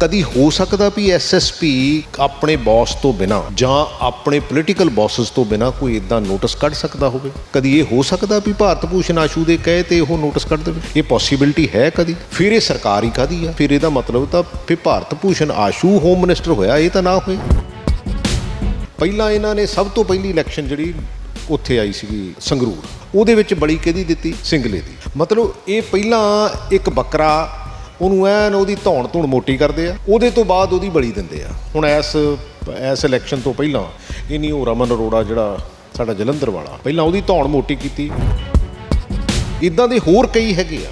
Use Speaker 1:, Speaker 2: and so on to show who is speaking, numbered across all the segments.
Speaker 1: ਕਦੀ ਹੋ ਸਕਦਾ ਵੀ ਐਸਐਸਪੀ ਆਪਣੇ ਬੌਸ ਤੋਂ ਬਿਨਾ ਜਾਂ ਆਪਣੇ ਪੋਲੀਟੀਕਲ ਬੌਸਸ ਤੋਂ ਬਿਨਾ ਕੋਈ ਇਦਾਂ ਨੋਟਿਸ ਕੱਢ ਸਕਦਾ ਹੋਵੇ? ਕਦੀ ਇਹ ਹੋ ਸਕਦਾ ਵੀ ਭਾਰਤ ਭੂਸ਼ਣ ਆਸ਼ੂ ਦੇ ਕਹੇ ਤੇ ਉਹ ਨੋਟਿਸ ਕੱਢ ਦੇਵੇ? ਇਹ ਪੋਸੀਬਿਲਿਟੀ ਹੈ ਕਦੀ? ਫਿਰ ਇਹ ਸਰਕਾਰੀ ਕਾਦੀ ਆ? ਫਿਰ ਇਹਦਾ ਮਤਲਬ ਤਾਂ ਫਿਰ ਭਾਰਤ ਭੂਸ਼ਣ ਆਸ਼ੂ ਹੋਮ ਮਿਨਿਸਟਰ ਹੋਇਆ, ਇਹ ਤਾਂ ਨਾ ਹੋਏ। ਪਹਿਲਾਂ ਇਹਨਾਂ ਨੇ ਸਭ ਤੋਂ ਪਹਿਲੀ ਇਲੈਕਸ਼ਨ ਜਿਹੜੀ ਉੱਥੇ ਆਈ ਸੀਗੀ ਸੰਗਰੂਰ, ਉਹਦੇ ਵਿੱਚ ਬੜੀ ਕਿਹਦੀ ਦਿੱਤੀ? ਸਿੰਗਲੇ ਦੀ। ਮਤਲਬ ਇਹ ਪਹਿਲਾਂ ਇੱਕ ਬੱਕਰਾ ਉਹਨੂੰ ਐਨ ਉਹਦੀ ਧੌਣ ਧੁਣ ਮੋਟੀ ਕਰਦੇ ਆ ਉਹਦੇ ਤੋਂ ਬਾਅਦ ਉਹਦੀ ਬਲੀ ਦਿੰਦੇ ਆ। ਹੁਣ ਇਸ ਇਸ ਇਲੈਕਸ਼ਨ ਤੋਂ ਪਹਿਲਾਂ ਇਨੀ ਉਹ ਰਮਨ ਅਰੋੜਾ ਜਿਹੜਾ ਸਾਡਾ ਜਲੰਧਰ ਵਾਲਾ ਪਹਿਲਾਂ ਉਹਦੀ ਧੌਣ ਮੋਟੀ ਕੀਤੀ। ਇਦਾਂ ਦੇ ਹੋਰ ਕਈ ਹੈਗੇ ਆ।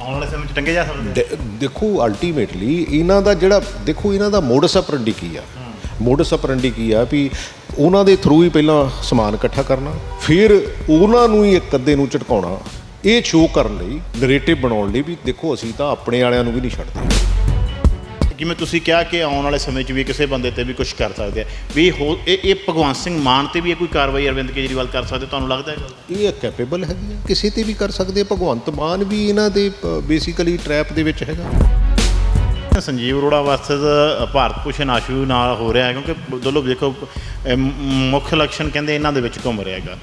Speaker 2: ਆਉਣ ਵਾਲੇ ਸਮੇਂ 'ਚ ਟੰਗੇ ਜਾ ਸਕਦੇ
Speaker 1: ਦੇਖੋ ਅਲਟੀਮੇਟਲੀ ਇਹਨਾਂ ਦਾ ਜਿਹੜਾ ਦੇਖੋ ਇਹਨਾਂ ਦਾ ਮੋਡਸ ਆਪਰੈਂਡੀ ਕੀ ਆ। ਮੋਡਸ ਆਪਰੈਂਡੀ ਕੀ ਆ ਵੀ ਉਹਨਾਂ ਦੇ ਥਰੂ ਹੀ ਪਹਿਲਾਂ ਸਮਾਨ ਇਕੱਠਾ ਕਰਨਾ ਫਿਰ ਉਹਨਾਂ ਨੂੰ ਹੀ ਇੱਕ ਅੱਧੇ ਨੂੰ ਝਟਕਾਉਣਾ ਇਹ ਸ਼ੋਅ ਕਰਨ ਲਈ ਨਰੇਟਿਵ ਬਣਾਉਣ ਲਈ ਵੀ ਦੇਖੋ ਅਸੀਂ ਤਾਂ ਆਪਣੇ ਵਾਲਿਆਂ ਨੂੰ ਵੀ ਨਹੀਂ ਛੱਡਦੇ।
Speaker 2: ਜਿਵੇਂ ਤੁਸੀਂ ਕਿਹਾ ਕਿ ਆਉਣ ਵਾਲੇ ਸਮੇਂ 'ਚ ਵੀ ਕਿਸੇ ਬੰਦੇ ਤੇ ਵੀ ਕੁਝ ਕਰ ਸਕਦੇ ਆ। ਵੀ ਹੋ ਇਹ ਇਹ ਭਗਵੰਤ ਸਿੰਘ ਮਾਨ ਤੇ ਵੀ ਇਹ ਕੋਈ ਕਾਰਵਾਈ ਅਰਵਿੰਦ ਕੇਜਰੀਵਾਲ ਕਰ ਸਕਦੇ ਤੁਹਾਨੂੰ ਲੱਗਦਾ ਹੈ
Speaker 1: ਇਹ ਕੈਪੇਬਲ ਹੈਗੀ ਕਿਸੇ ਤੇ ਵੀ ਕਰ ਸਕਦੇ। ਭਗਵੰਤ ਮਾਨ ਵੀ ਇਹਨਾਂ ਦੇ ਬੇਸਿਕਲੀ ਟਰੈਪ ਦੇ ਵਿੱਚ ਹੈਗਾ।
Speaker 2: ਸੰਜੀਵ ਅਰੋੜਾ ਵਰਸਸ ਭਾਰਤ ਭੂਸ਼ਣ ਆਸ਼ੂ ਨਾਲ ਹੋ ਰਿਹਾ ਹੈ ਕਿਉਂਕਿ ਦੋਨੋਂ ਦੇਖੋ ਮੁੱਖ ਇਲੈਕਸ਼ਨ ਕਹਿੰਦੇ ਇਹਨਾਂ ਦੇ ਵਿੱਚ ਘੁੰਮ ਰਿਹਾ ਹੈਗਾ।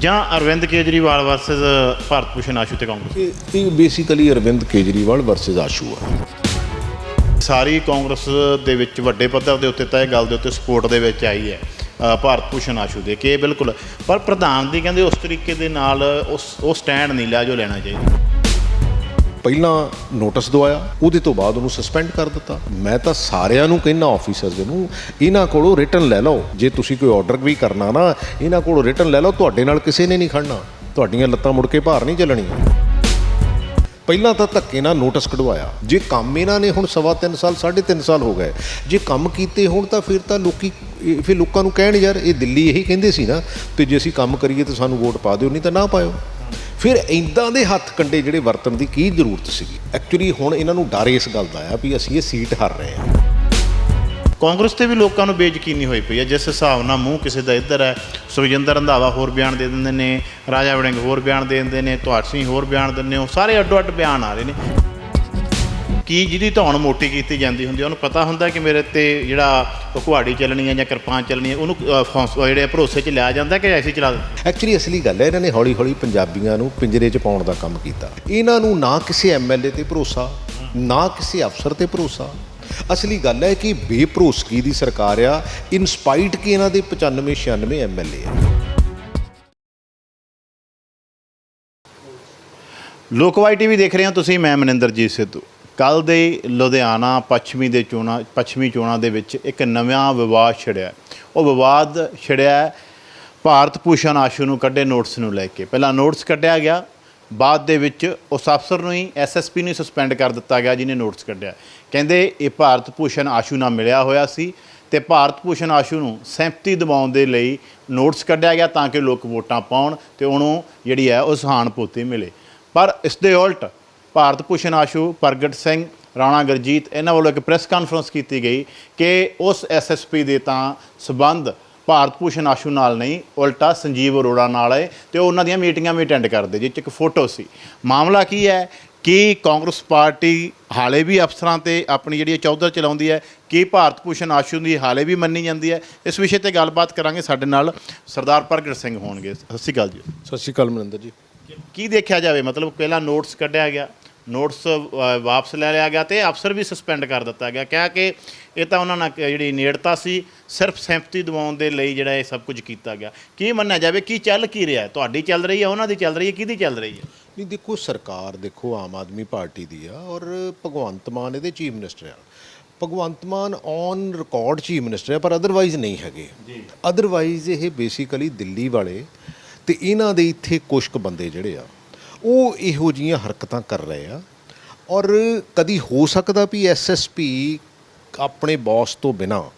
Speaker 2: ਜਾਂ ਅਰਵਿੰਦ ਕੇਜਰੀਵਾਲ ਵਰਸਸ ਭਾਰਤ ਭੂਸ਼ਣ ਆਸ਼ੂ ਤੇ ਕਾਂਗਰਸ।
Speaker 1: ਇਹ ਬੇਸਿਕਲੀ ਅਰਵਿੰਦ ਕੇਜਰੀਵਾਲ ਵਰਸਸ ਆਸ਼ੂ ਆ।
Speaker 2: ਸਾਰੀ ਕਾਂਗਰਸ ਦੇ ਵਿੱਚ ਵੱਡੇ ਪੱਧਰ ਦੇ ਉੱਤੇ ਤਾਂ ਇਹ ਗੱਲ ਦੇ ਉੱਤੇ ਸਪੋਰਟ ਦੇ ਵਿੱਚ ਆਈ ਹੈ ਭਾਰਤ ਭੂਸ਼ਣ ਆਸ਼ੂ ਦੇ ਕਿ ਬਿਲਕੁਲ। ਪਰ ਪ੍ਰਧਾਨ ਦੀ ਕਹਿੰਦੇ ਉਸ ਤਰੀਕੇ ਦੇ ਨਾਲ ਉਸ ਉਹ ਸਟੈਂਡ ਨਹੀਂ ਲਿਆ ਜੋ ਲੈਣਾ ਚਾਹੀਦਾ।
Speaker 1: ਪਹਿਲਾਂ ਨੋਟਿਸ ਦਵਾਇਆ, ਉਹਦੇ ਤੋਂ ਬਾਅਦ ਉਹਨੂੰ ਸਸਪੈਂਡ ਕਰ ਦਿੱਤਾ। ਮੈਂ ਤਾਂ ਸਾਰਿਆਂ ਨੂੰ ਕਹਿੰਨਾ ਆਫੀਸਰਸ ਨੂੰ, ਇਹਨਾਂ ਕੋਲੋਂ ਰਿਟਰਨ ਲੈ ਲਓ। ਜੇ ਤੁਸੀਂ ਕੋਈ ਆਰਡਰ ਵੀ ਕਰਨਾ ਨਾ, ਇਹਨਾਂ ਕੋਲੋਂ ਰਿਟਰਨ ਲੈ ਲਓ, ਤੁਹਾਡੇ ਨਾਲ ਕਿਸੇ ਨੇ ਨਹੀਂ ਖੜਨਾ। ਤੁਹਾਡੀਆਂ ਲੱਤਾਂ ਮੁੜ ਕੇ ਭਾਰ ਨਹੀਂ ਚੱਲਣੀਆਂ। ਪਹਿਲਾਂ ਤਾਂ ਧੱਕੇ ਨਾਲ ਨੋਟਿਸ ਕਢਵਾਇਆ। ਜੇ ਕੰਮ ਇਹਨਾਂ ਨੇ ਹੁਣ ਸਵਾ ਤਿੰਨ ਸਾਲ, ਸਾਢੇ ਤਿੰਨ ਸਾਲ ਹੋ ਗਏ। ਜੇ ਕੰਮ ਕੀਤੇ ਹੋਣ ਤਾਂ ਫਿਰ ਤਾਂ ਲੋਕੀ, ਇਹ- ਫਿਰ ਲੋਕਾਂ ਨੂੰ ਕਹਿਣ, ਯਾਰ, ਇਹ ਦਿੱਲੀ ਇਹੀ ਕਹਿੰਦੇ ਸੀ ਨਾ, ਤੇ ਜੇ ਅਸੀਂ ਕੰਮ ਕਰੀਏ ਤਾਂ ਸਾਨੂੰ ਵੋਟ ਪਾ ਦਿਓ, ਨਹੀਂ ਤਾਂ ਨਾ ਪਾਇਓ। ਫਿਰ ਇਦਾਂ ਦੇ ਹੱਥ ਕੰਡੇ ਜਿਹੜੇ ਵਰਤਣ ਦੀ ਕੀ ਜ਼ਰੂਰਤ ਸੀਗੀ? ਐਕਚੁਅਲੀ ਹੁਣ ਇਹਨਾਂ ਨੂੰ ਡਰ ਇਸ ਗੱਲ ਦਾ ਆ ਵੀ ਅਸੀਂ ਇਹ ਸੀਟ ਹਾਰ ਰਹੇ ਹਾਂ।
Speaker 2: ਕਾਂਗਰਸ ਤੇ ਵੀ ਲੋਕਾਂ ਨੂੰ ਬੇਯਕੀਨੀ ਹੋਈ ਪਈ ਹੈ, ਜਿਸ ਹਿਸਾਬ ਨਾਲ ਮੂੰਹ ਕਿਸੇ ਦਾ ਇੱਧਰ ਹੈ। ਸੁਖਜਿੰਦਰ ਰੰਧਾਵਾ ਹੋਰ ਬਿਆਨ ਦੇ ਦਿੰਦੇ ਨੇ, ਰਾਜਾ ਵੜਿੰਗ ਹੋਰ ਬਿਆਨ ਦੇ ਦਿੰਦੇ ਨੇ ਤੁਹਾਰ ਸਿੰਘ ਹੋਰ ਬਿਆਨ ਦਿੰਦੇ ਹੋ ਸਾਰੇ ਅੱਡੋ ਅੱਡ ਬਿਆਨ ਆ ਰਹੇ ਨੇ। ਕੀ ਜਿਹਦੀ ਧੌਣ ਮੋਟੀ ਕੀਤੀ ਜਾਂਦੀ ਹੁੰਦੀ ਹੈ, ਉਹਨੂੰ ਪਤਾ ਹੁੰਦਾ ਕਿ ਮੇਰੇ ਤੇ ਜਿਹੜਾ ਕੁਹਾੜੀ ਚੱਲਣੀ ਹੈ ਜਾਂ ਕਿਰਪਾਨ ਚੱਲਣੀ ਹੈ ਉਹਨੂੰ ਜਿਹੜੇ ਭਰੋਸੇ 'ਚ ਲਿਆ ਜਾਂਦਾ ਕਿ ਐਸੀ ਚਲਾ ਦਿੰਦੇ
Speaker 1: ਐਕਚੁਅਲੀ ਅਸਲੀ ਗੱਲ ਹੈ ਇਹਨਾਂ ਨੇ ਹੌਲੀ ਹੌਲੀ ਪੰਜਾਬੀਆਂ ਨੂੰ ਪਿੰਜਰੇ 'ਚ ਪਾਉਣ ਦਾ ਕੰਮ ਕੀਤਾ। ਇਹਨਾਂ ਨੂੰ ਨਾ ਕਿਸੇ ਐਮਐਲਏ ਤੇ ਭਰੋਸਾ ਨਾ ਕਿਸੇ ਅਫਸਰ ਤੇ ਭਰੋਸਾ। ਅਸਲੀ ਗੱਲ ਹੈ ਕਿ ਬੇਭਰੋਸਗੀ ਦੀ ਸਰਕਾਰ ਆ ਇਨ ਸਪਾਈਟ ਕਿ ਇਹਨਾਂ ਦੇ 95 96 ਐਮਐਲਏ ਆ।
Speaker 2: ਲੋਕਵਾਈ ਟੀਵੀ ਦੇਖ ਰਹੇ ਹੋ ਤੁਸੀਂ ਮੈਂ ਮਨਿੰਦਰਜੀਤ ਸਿੱਧੂ। ਕੱਲ ਦੇ ਲੁਧਿਆਣਾ ਪੱਛਮੀ ਦੇ ਚੋਣਾਂ, ਪੱਛਮੀ ਚੋਣਾਂ ਦੇ ਵਿੱਚ ਇੱਕ ਨਵਾਂ ਵਿਵਾਦ ਛਿੜਿਆ ਉਹ ਵਿਵਾਦ ਛਿੜਿਆ ਭਾਰਤ ਭੂਸ਼ਣ ਆਸ਼ੂ ਨੂੰ ਕੱਢੇ ਨੋਟਿਸ ਨੂੰ ਲੈ ਕੇ। ਪਹਿਲਾਂ ਨੋਟਿਸ ਕੱਢਿਆ ਗਿਆ, ਬਾਅਦ ਦੇ ਵਿੱਚ ਉਸ ਅਫਸਰ ਨੂੰ ਹੀ ਐਸਐਸਪੀ ਨੂੰ ਸਸਪੈਂਡ ਕਰ ਦਿੱਤਾ ਗਿਆ ਜਿਹਨੇ ਨੋਟਿਸ ਕੱਢਿਆ। ਕਹਿੰਦੇ ਇਹ ਭਾਰਤ ਭੂਸ਼ਣ ਆਸ਼ੂ ਨਾਲ ਮਿਲਿਆ ਹੋਇਆ ਸੀ ਤੇ ਭਾਰਤ ਭੂਸ਼ਣ ਆਸ਼ੂ ਨੂੰ ਸਹਿਮਤੀ ਦਿਵਾਉਣ ਦੇ ਲਈ ਨੋਟਿਸ ਕੱਢਿਆ ਗਿਆ ਤਾਂ ਕਿ ਲੋਕ ਵੋਟਾਂ ਪਾਉਣ ਤੇ ਉਹਨੂੰ ਜਿਹੜੀ ਹੈ ਉਹ ਸਹਾਨਭੂਤੀ ਮਿਲੇ। ਪਰ ਇਸ ਦੇ ਉਲਟ ਭਾਰਤ ਭੂਸ਼ਣ ਆਸ਼ੂ ਪ੍ਰਗਟ ਸਿੰਘ ਰਾਣਾ ਗੁਰਜੀਤ ਇਹਨਾਂ ਵੱਲੋਂ ਇੱਕ ਪ੍ਰੈਸ ਕਾਨਫਰੰਸ ਕੀਤੀ ਗਈ ਕਿ ਉਸ ਐਸਐਸਪੀ ਦੇ ਤਾਂ ਸਬੰਧ ਭਾਰਤ ਭੂਸ਼ਣ ਆਸ਼ੂ ਨਾਲ ਨਹੀਂ ਉਲਟਾ ਸੰਜੀਵ ਅਰੋੜਾ ਨਾਲ ਹੈ ਤੇ ਉਹ ਉਹਨਾਂ ਦੀਆਂ ਮੀਟਿੰਗਾਂ ਵੀ ਅਟੈਂਡ ਕਰਦੇ 'ਚ ਇੱਕ ਫੋਟੋ ਸੀ। ਮਾਮਲਾ ਕੀ ਹੈ? ਕਿ ਕਾਂਗਰਸ ਪਾਰਟੀ ਹਾਲੇ ਵੀ ਅਫਸਰਾਂ ਤੇ ਆਪਣੀ ਜਿਹੜੀ ਚੌਧਰ ਚਲਾਉਂਦੀ ਹੈ ਕਿ ਭਾਰਤ ਭੂਸ਼ਣ ਆਸ਼ੂ ਦੀ ਹਾਲੇ ਵੀ ਮੰਨੀ ਜਾਂਦੀ ਹੈ? ਇਸ ਵਿਸ਼ੇ ਤੇ ਗੱਲਬਾਤ ਕਰਾਂਗੇ ਸਾਡੇ ਨਾਲ ਸਰਦਾਰ ਪ੍ਰਗਟ ਸਿੰਘ ਹੋਣਗੇ। ਸਤਿ ਸ਼੍ਰੀ ਅਕਾਲ ਜੀ।
Speaker 1: ਸਤਿ ਸ਼੍ਰੀ ਅਕਾਲ ਮਨਿੰਦਰ ਜੀ।
Speaker 2: ਕੀ ਦੇਖਿਆ ਜਾਵੇ? ਮਤਲਬ ਪਹਿਲਾਂ ਨੋਟਿਸ ਕੱਢਿਆ ਗਿਆ। ਨੋਟਿਸ ਵਾਪਸ ਲੈ ਲਿਆ ਗਿਆ ਤੇ ਅਫਸਰ ਵੀ ਸਸਪੈਂਡ ਕਰ ਦਿੱਤਾ ਗਿਆ। ਕਿਹਾ ਕਿ ਇਹ ਤਾਂ ਉਹਨਾਂ ਨਾਲ ਜਿਹੜੀ ਨੇੜਤਾ ਸੀ ਸਿਰਫ ਸਹਿਮਤੀ ਦਿਵਾਉਣ ਦੇ ਲਈ ਜਿਹੜਾ ਇਹ ਸਭ ਕੁਝ ਕੀਤਾ ਗਿਆ। ਕੀ ਮੰਨਿਆ ਜਾਵੇ ਕੀ ਚੱਲ ਕੀ ਰਿਹਾ? ਤੁਹਾਡੀ ਚੱਲ ਰਹੀ ਹੈ ਉਹਨਾਂ ਦੀ ਚੱਲ ਰਹੀ ਹੈ ਕਿਹਦੀ ਚੱਲ ਰਹੀ ਹੈ?
Speaker 1: ਨਹੀਂ ਦੇਖੋ ਸਰਕਾਰ ਦੇਖੋ ਆਮ ਆਦਮੀ ਪਾਰਟੀ ਦੀ ਆ ਔਰ ਭਗਵੰਤ ਮਾਨ ਇਹਦੇ ਚੀਫ ਮਿਨਿਸਟਰ ਆ। Bhagwant Mann on record chief minister ਆ ਪਰ ਅਦਰਵਾਈਜ਼ ਨਹੀਂ ਹੈਗੇ। ਜੀ। ਅਦਰਵਾਈਜ਼ ਇਹ ਬੇਸਿਕਲੀ ਦਿੱਲੀ ਵਾਲੇ ਤੇ ਇਹਨਾਂ ਦੇ ਇੱਥੇ ਕੁਝ ਕੁ ਬੰਦੇ ਜਿਹੜੇ ਆ ਉਹ ਇਹੋ ਜੀਆਂ ਹਰਕਤਾਂ ਕਰ ਰਹੇ ਆ। ਔਰ ਕਦੀ ਹੋ ਸਕਦਾ ਵੀ ਐਸਐਸਪੀ ਆਪਣੇ ਬੌਸ ਤੋਂ ਬਿਨਾ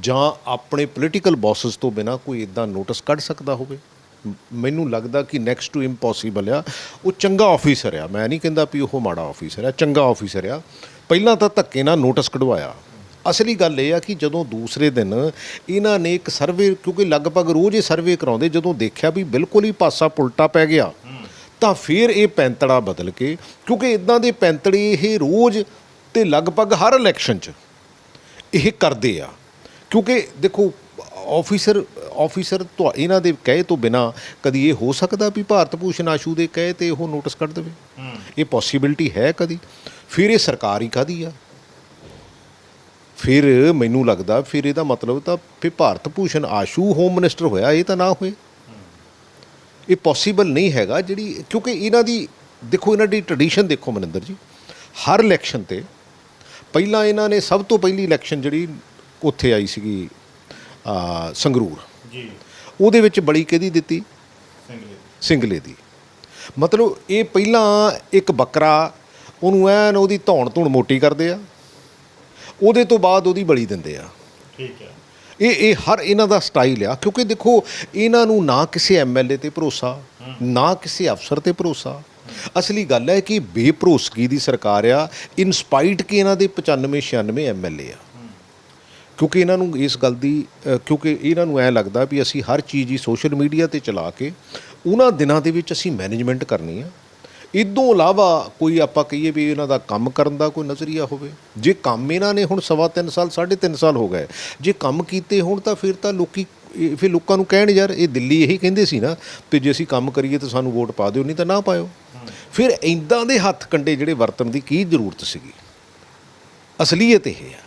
Speaker 1: ਜਾਂ ਆਪਣੇ ਪੋਲੀਟੀਕਲ ਬੌਸਸ ਤੋਂ ਬਿਨਾ ਕੋਈ ਇਦਾਂ ਨੋਟਿਸ ਕੱਢ ਸਕਦਾ ਹੋਵੇ। ਮੈਨੂੰ ਲੱਗਦਾ ਕਿ ਨੈਕਸਟ ਟੂ ਇੰਪੋਸੀਬਲ ਆ। ਉਹ ਚੰਗਾ ਆਫੀਸਰ ਆ। ਮੈਂ ਨਹੀਂ ਕਹਿੰਦਾ ਵੀ ਉਹ ਮਾੜਾ ਆਫੀਸਰ ਆ, ਚੰਗਾ ਆਫੀਸਰ ਆ। ਪਹਿਲਾਂ ਤਾਂ ਧੱਕੇ ਨਾਲ ਨੋਟਿਸ ਕਢਵਾਇਆ। ਅਸਲੀ ਗੱਲ ਇਹ ਆ ਕਿ ਜਦੋਂ ਦੂਸਰੇ ਦਿਨ ਇਹਨਾਂ ਨੇ ਇੱਕ ਸਰਵੇ ਕਿਉਂਕਿ ਲਗਭਗ ਰੋਜ਼ ਇਹ ਸਰਵੇ ਕਰਾਉਂਦੇ, ਜਦੋਂ ਦੇਖਿਆ ਵੀ ਬਿਲਕੁਲ ਹੀ ਪਾਸਾ ਪੁਲਟਾ ਪੈ ਗਿਆ। ਤਾਂ ਫਿਰ ਇਹ ਪੈਂਤੜਾ ਬਦਲ ਕੇ ਕਿਉਂਕਿ ਇਦਾਂ ਦੇ ਪੈਂਤੜੇ ਇਹ ਰੋਜ਼ ਤੇ ਲਗਭਗ ਹਰ ਇਲੈਕਸ਼ਨ 'ਚ ਇਹ ਕਰਦੇ ਆ। ਕਿਉਂਕਿ ਦੇਖੋ ਆਫੀਸਰ ਆਫੀਸਰ ਤੋਂ ਇਹਨਾਂ ਦੇ ਕਹੇ ਤੋਂ ਬਿਨਾ ਕਦੀ ਇਹ ਹੋ ਸਕਦਾ ਵੀ ਭਾਰਤ ਭੂਸ਼ਣ ਆਸ਼ੂ ਦੇ ਕਹੇ ਤੇ ਉਹ ਨੋਟਿਸ ਕੱਢ ਦੇਵੇ। ਇਹ ਪੋਸੀਬਿਲਿਟੀ ਹੈ ਕਦੀ। ਫਿਰ ਇਹ ਸਰਕਾਰ ਹੀ ਕਾਦੀ ਆ? ਫਿਰ ਮੈਨੂੰ ਲੱਗਦਾ ਫਿਰ ਇਹਦਾ ਮਤਲਬ ਤਾਂ ਫਿਰ ਭਾਰਤ ਭੂਸ਼ਣ ਆਸ਼ੂ ਹੋਮ ਮਿਨਿਸਟਰ ਹੋਇਆ ਇਹ ਤਾਂ ਨਾ ਹੋਏ। ਇਹ ਪੋਸੀਬਲ ਨਹੀਂ ਹੈਗਾ ਜਿਹੜੀ ਕਿਉਂਕਿ ਇਹਨਾਂ ਦੀ ਦੇਖੋ ਇਹਨਾਂ ਦੀ ਟ੍ਰੈਡੀਸ਼ਨ ਦੇਖੋ ਮਨਿੰਦਰ ਜੀ ਹਰ ਇਲੈਕਸ਼ਨ ਤੇ ਪਹਿਲਾਂ ਇਹਨਾਂ ਨੇ ਸਭ ਤੋਂ ਪਹਿਲੀ ਇਲੈਕਸ਼ਨ ਜਿਹੜੀ ਉੱਥੇ ਆਈ ਸੀਗੀ ਆ ਸੰਗਰੂਰ।
Speaker 2: ਜੀ।
Speaker 1: ਉਹਦੇ ਵਿੱਚ ਬੜੀ ਕਿਹਦੀ ਦਿੱਤੀ?
Speaker 2: ਸਿੰਗਲੇ
Speaker 1: ਸਿੰਗਲੇ ਦੀ। ਮਤਲਬ ਇਹ ਪਹਿਲਾਂ ਇੱਕ ਬੱਕਰਾ ਉਹਨੂੰ ਐਨ ਉਹਦੀ ਧੌਣ ਧੁਣ ਮੋਟੀ ਕਰਦੇ ਆ ਉਹਦੇ ਤੋਂ ਬਾਅਦ ਉਹਦੀ ਬਲੀ ਦਿੰਦੇ ਆ।
Speaker 2: ਠੀਕ ਹੈ।
Speaker 1: ਇਹ ਇਹ ਹਰ ਇਹਨਾਂ ਦਾ ਸਟਾਈਲ ਆ, ਕਿਉਂਕਿ ਦੇਖੋ, ਇਹਨਾਂ ਨੂੰ ਨਾ ਕਿਸੇ ਐਮਐਲਏ ਤੇ ਭਰੋਸਾ, ਨਾ ਕਿਸੇ ਅਫਸਰ ਤੇ ਭਰੋਸਾ। ਅਸਲੀ ਗੱਲ ਹੈ ਕਿ ਬੇਭਰੋਸਗੀ ਦੀ ਸਰਕਾਰ ਆ ਇਨ ਕਿ ਇਹਨਾਂ ਦੇ 95 96 ਐਮਐਲਏ ਆ। ਕਿਉਂਕਿ ਇਹਨਾਂ ਨੂੰ ਇਸ ਗੱਲ ਦੀ ਕਿਉਂਕਿ ਇਹਨਾਂ ਨੂੰ ਐ ਲੱਗਦਾ ਵੀ ਅਸੀਂ ਹਰ ਚੀਜ਼ ਹੀ ਸੋਸ਼ਲ ਮੀਡੀਆ ਤੇ ਚਲਾ ਕੇ, ਉਹਨਾਂ ਦਿਨਾਂ ਦੇ ਵਿੱਚ ਅਸੀਂ ਮੈਨੇਜਮੈਂਟ ਕਰਨੀ ਆ। ਇਦੋਂ ਇਲਾਵਾ ਕੋਈ ਆਪਾਂ ਕਹੀਏ ਵੀ ਇਹਨਾਂ ਦਾ ਕੰਮ ਕਰਨ ਦਾ ਕੋਈ ਨਜ਼ਰੀਆ ਹੋਵੇ। ਜੇ ਕੰਮ ਇਹਨਾਂ ਨੇ ਹੁਣ ਸਵਾ ਤਿੰਨ ਸਾਲ, ਸਾਢੇ ਤਿੰਨ ਸਾਲ ਹੋ ਗਏ। ਜੇ ਕੰਮ ਕੀਤੇ ਹੋਣ ਤਾਂ ਫਿਰ ਤਾਂ ਲੋਕੀ, ਇਹ- ਫਿਰ ਲੋਕਾਂ ਨੂੰ ਕਹਿਣ ਯਾਰ, ਇਹ ਦਿੱਲੀ ਇਹੀ ਕਹਿੰਦੇ ਸੀ ਨਾ ਵੀ ਜੇ ਅਸੀਂ ਕੰਮ ਕਰੀਏ ਤਾਂ ਸਾਨੂੰ ਵੋਟ ਪਾ ਦਿਓ, ਨਹੀਂ ਤਾਂ ਨਾ ਪਾਇਓ। ਫਿਰ ਇੰਦਾਂ ਦੇ ਹੱਥ ਕੰਡੇ ਜਿਹੜੇ ਵਰਤਣ ਦੀ ਕੀ ਜ਼ਰੂਰਤ ਸੀਗੀ? ਅਸਲੀਅਤ ਇਹ ਆ।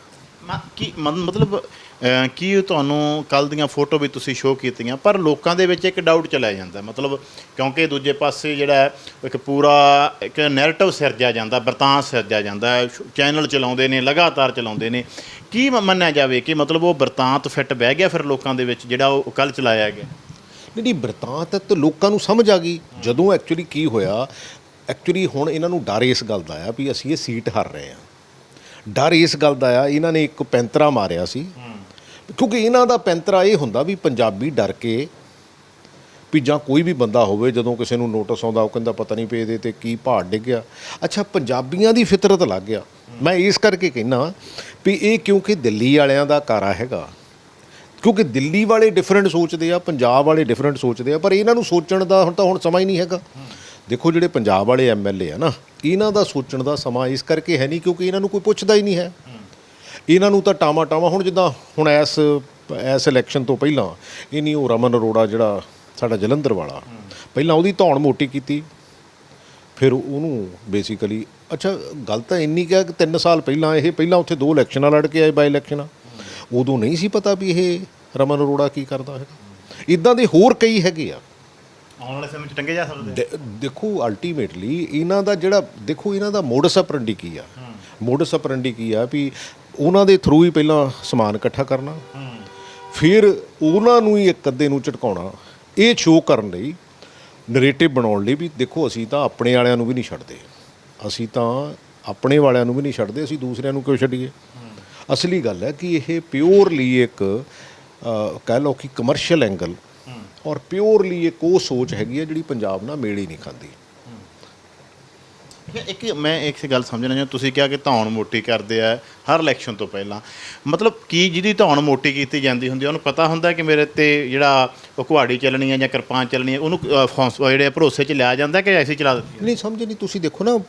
Speaker 2: ਕੀ ਮਤਲਬ ਕੀ ਤੁਹਾਨੂੰ ਕੱਲ ਦੀਆਂ ਫੋਟੋ ਵੀ ਤੁਸੀਂ ਸ਼ੋਅ ਕੀਤੀਆਂ? ਪਰ ਲੋਕਾਂ ਦੇ ਵਿੱਚ ਇੱਕ ਡਾਊਟ ਚਲਾ ਜਾਂਦਾ ਮਤਲਬ ਕਿਉਂਕਿ ਦੂਜੇ ਪਾਸੇ ਜਿਹੜਾ ਇੱਕ ਪੂਰਾ ਇੱਕ ਨੈਰੇਟਿਵ ਸਿਰਜਿਆ ਜਾਂਦਾ ਵਰਤਾਂਤ ਸਿਰਜਿਆ ਜਾਂਦਾ ਚੈਨਲ ਚਲਾਉਂਦੇ ਨੇ ਲਗਾਤਾਰ ਚਲਾਉਂਦੇ ਨੇ। ਕੀ ਮੰਨਿਆ ਜਾਵੇ ਕਿ ਮਤਲਬ ਉਹ ਵਰਤਾਂਤ ਫਿੱਟ ਬਹਿ ਗਿਆ ਫਿਰ ਲੋਕਾਂ ਦੇ ਵਿੱਚ ਜਿਹੜਾ ਉਹ ਕੱਲ ਚਲਾਇਆ ਗਿਆ?
Speaker 1: ਨਹੀਂ ਬਰਤਾਂਤ ਤਾਂ ਲੋਕਾਂ ਨੂੰ ਸਮਝ ਆ ਗਈ। ਜਦੋਂ ਐਕਚੁਅਲੀ ਕੀ ਹੋਇਆ ਐਕਚੁਅਲੀ ਹੁਣ ਇਹਨਾਂ ਨੂੰ ਡਰ ਇਸ ਗੱਲ ਦਾ ਆ ਵੀ ਅਸੀਂ ਇਹ ਸੀਟ ਹਾਰ ਰਹੇ ਆ ਡਰ ਇਸ ਗੱਲ ਦਾ ਆ ਇਹਨਾਂ ਨੇ ਇੱਕ ਪੈਂਤਰਾ ਮਾਰਿਆ ਸੀ। ਕਿਉਂਕਿ ਇਹਨਾਂ ਦਾ ਪੈਂਤਰਾ ਇਹ ਹੁੰਦਾ ਵੀ ਪੰਜਾਬੀ ਡਰ ਕੇ ਵੀ ਜਾਂ ਕੋਈ ਵੀ ਬੰਦਾ ਹੋਵੇ, ਜਦੋਂ ਕਿਸੇ ਨੂੰ ਨੋਟਿਸ ਆਉਂਦਾ, ਉਹ ਕਹਿੰਦਾ ਪਤਾ ਨਹੀਂ ਪਈ ਇਹਦੇ ਤੇ ਕੀ ਪਹਾੜ ਡਿੱਗਿਆ। ਅੱਛਾ, ਪੰਜਾਬੀਆਂ ਦੀ ਫਿਤਰਤ ਲੱਗ ਗਿਆ। ਮੈਂ ਇਸ ਕਰਕੇ ਕਹਿਣਾ ਵੀ ਇਹ ਕਿਉਂਕਿ ਦਿੱਲੀ ਵਾਲਿਆਂ ਦਾ ਕਾਰਾ ਹੈਗਾ। ਕਿਉਂਕਿ ਦਿੱਲੀ ਵਾਲੇ ਡਿਫਰੈਂਟ ਸੋਚਦੇ ਆ, ਪੰਜਾਬ ਵਾਲੇ ਡਿਫਰੈਂਟ ਸੋਚਦੇ ਆ, ਪਰ ਇਹਨਾਂ ਨੂੰ ਸੋਚਣ ਦਾ ਹੁਣ ਤਾਂ ਹੁਣ ਸਮਾਂ ਹੀ ਨਹੀਂ ਹੈਗਾ। ਦੇਖੋ ਜਿਹੜੇ ਪੰਜਾਬ ਵਾਲੇ ਐਮਐਲਏ ਆ ਨਾ, ਇਹਨਾਂ ਦਾ ਸੋਚਣ ਦਾ ਸਮਾਂ ਇਸ ਕਰਕੇ ਹੈ ਨਹੀਂ ਕਿਉਂਕਿ ਇਹਨਾਂ ਨੂੰ ਕੋਈ ਪੁੱਛਦਾ ਹੀ ਨਹੀਂ ਹੈ। ਇਹਨਾਂ ਨੂੰ ਤਾਂ ਟਾਮਾ ਟਾਮਾ ਹੁਣ ਜਿੱਦਾਂ ਹੁਣ ਐਸ ਐਸ ਇਲੈਕਸ਼ਨ ਤੋਂ ਪਹਿਲਾਂ ਇਹ ਨਹੀਂ ਉਹ ਰਮਨ ਅਰੋੜਾ ਜਿਹੜਾ ਸਾਡਾ ਜਲੰਧਰ ਵਾਲਾ ਪਹਿਲਾਂ ਉਹਦੀ ਧੌਣ ਮੋਟੀ ਕੀਤੀ ਫਿਰ ਉਹਨੂੰ ਬੇਸਿਕਲੀ ਅੱਛਾ ਗੱਲ ਤਾਂ ਇੰਨੀ ਕਿ 3 ਸਾਲ ਪਹਿਲਾਂ ਇਹ ਪਹਿਲਾਂ ਉੱਥੇ ਦੋ ਇਲੈਕਸ਼ਨਾਂ ਲੜ ਕੇ ਆਏ ਬਾਈ ਇਲੈਕਸ਼ਨਾਂ ਉਦੋਂ ਨਹੀਂ ਸੀ ਪਤਾ ਵੀ ਇਹ ਰਮਨ ਅਰੋੜਾ ਕੀ ਕਰਦਾ ਹੈਗਾ। ਇਦਾਂ ਦੇ ਹੋਰ ਕਈ ਹੈਗੇ ਆ।
Speaker 2: ਆਉਣ ਵਾਲੇ ਸਮੇਂ 'ਚ ਟੰਗੇ ਜਾ ਸਕਦੇ
Speaker 1: ਦੇਖੋ ਅਲਟੀਮੇਟਲੀ ਇਹਨਾਂ ਦਾ ਜਿਹੜਾ ਦੇਖੋ ਇਹਨਾਂ ਦਾ ਮੋਡਸ ਅਪਰੈਂਡੀ ਕੀ ਆ? ਮੋਡਸ ਅਪਰੈਂਡੀ ਕੀ ਆ ਵੀ ਉਹਨਾਂ ਦੇ ਥਰੂ ਹੀ ਪਹਿਲਾਂ ਸਮਾਨ ਇਕੱਠਾ ਕਰਨਾ। ਫਿਰ ਉਹਨਾਂ ਨੂੰ ਹੀ ਇੱਕ ਅੱਧੇ ਨੂੰ ਝਟਕਾਉਣਾ। ਇਹ ਸ਼ੋਅ ਕਰਨ ਲਈ ਨਰੇਟਿਵ ਬਣਾਉਣ ਲਈ ਵੀ ਦੇਖੋ ਅਸੀਂ ਤਾਂ ਆਪਣੇ ਵਾਲਿਆਂ ਨੂੰ ਵੀ ਨਹੀਂ ਛੱਡਦੇ। ਅਸੀਂ ਤਾਂ ਆਪਣੇ ਵਾਲਿਆਂ ਨੂੰ ਵੀ ਨਹੀਂ ਛੱਡਦੇ ਅਸੀਂ ਦੂਸਰਿਆਂ ਨੂੰ ਕਿਉਂ ਛੱਡੀਏ? ਅਸਲੀ ਗੱਲ ਹੈ ਕਿ ਇਹ ਪਿਓਰਲੀ ਇੱਕ ਕਹਿ ਲਓ ਕਿ ਕਮਰਸ਼ੀਅਲ ਐਂਗਲ ਔਰ ਪਿਓਰਲੀ ਇੱਕ ਉਹ ਸੋਚ ਹੈਗੀ ਹੈ ਜਿਹੜੀ ਪੰਜਾਬ ਨਾਲ ਮੇਲ ਹੀ ਨਹੀਂ ਖਾਂਦੀ।
Speaker 2: ਇੱਕ ਮੈਂ ਇੱਕ ਗੱਲ ਸਮਝਣਾ ਚਾਹੁੰਦਾ ਤੁਸੀਂ ਕਿਹਾ ਕਿ ਧੌਣ ਮੋਟੀ ਕਰਦੇ ਆ ਹਰ ਇਲੈਕਸ਼ਨ ਤੋਂ ਪਹਿਲਾਂ। ਮਤਲਬ ਕੀ ਜਿਹਦੀ ਧੌਣ ਮੋਟੀ ਕੀਤੀ ਜਾਂਦੀ ਹੁੰਦੀ ਆ ਉਹਨੂੰ ਪਤਾ ਹੁੰਦਾ ਕਿ ਮੇਰੇ ਤੇ ਜਿਹੜਾ ਉਹ ਕੁਹਾੜੀ ਚੱਲਣੀ ਹੈ ਜਾਂ ਕਿਰਪਾਨ ਚੱਲਣੀ ਹੈ ਉਹਨੂੰ ਫੌਂਸ- ਉਹ ਜਿਹੜੇ ਭਰੋਸੇ 'ਚ ਲਿਆ ਜਾਂਦਾ ਕਿ ਐਸੀ ਚਲਾ ਦਿੱਤੀ
Speaker 1: ਨਹੀਂ ਸਮਝ ਨਹੀਂ ਤੁਸੀਂ ਦੇਖੋ ਨਾ ਅ,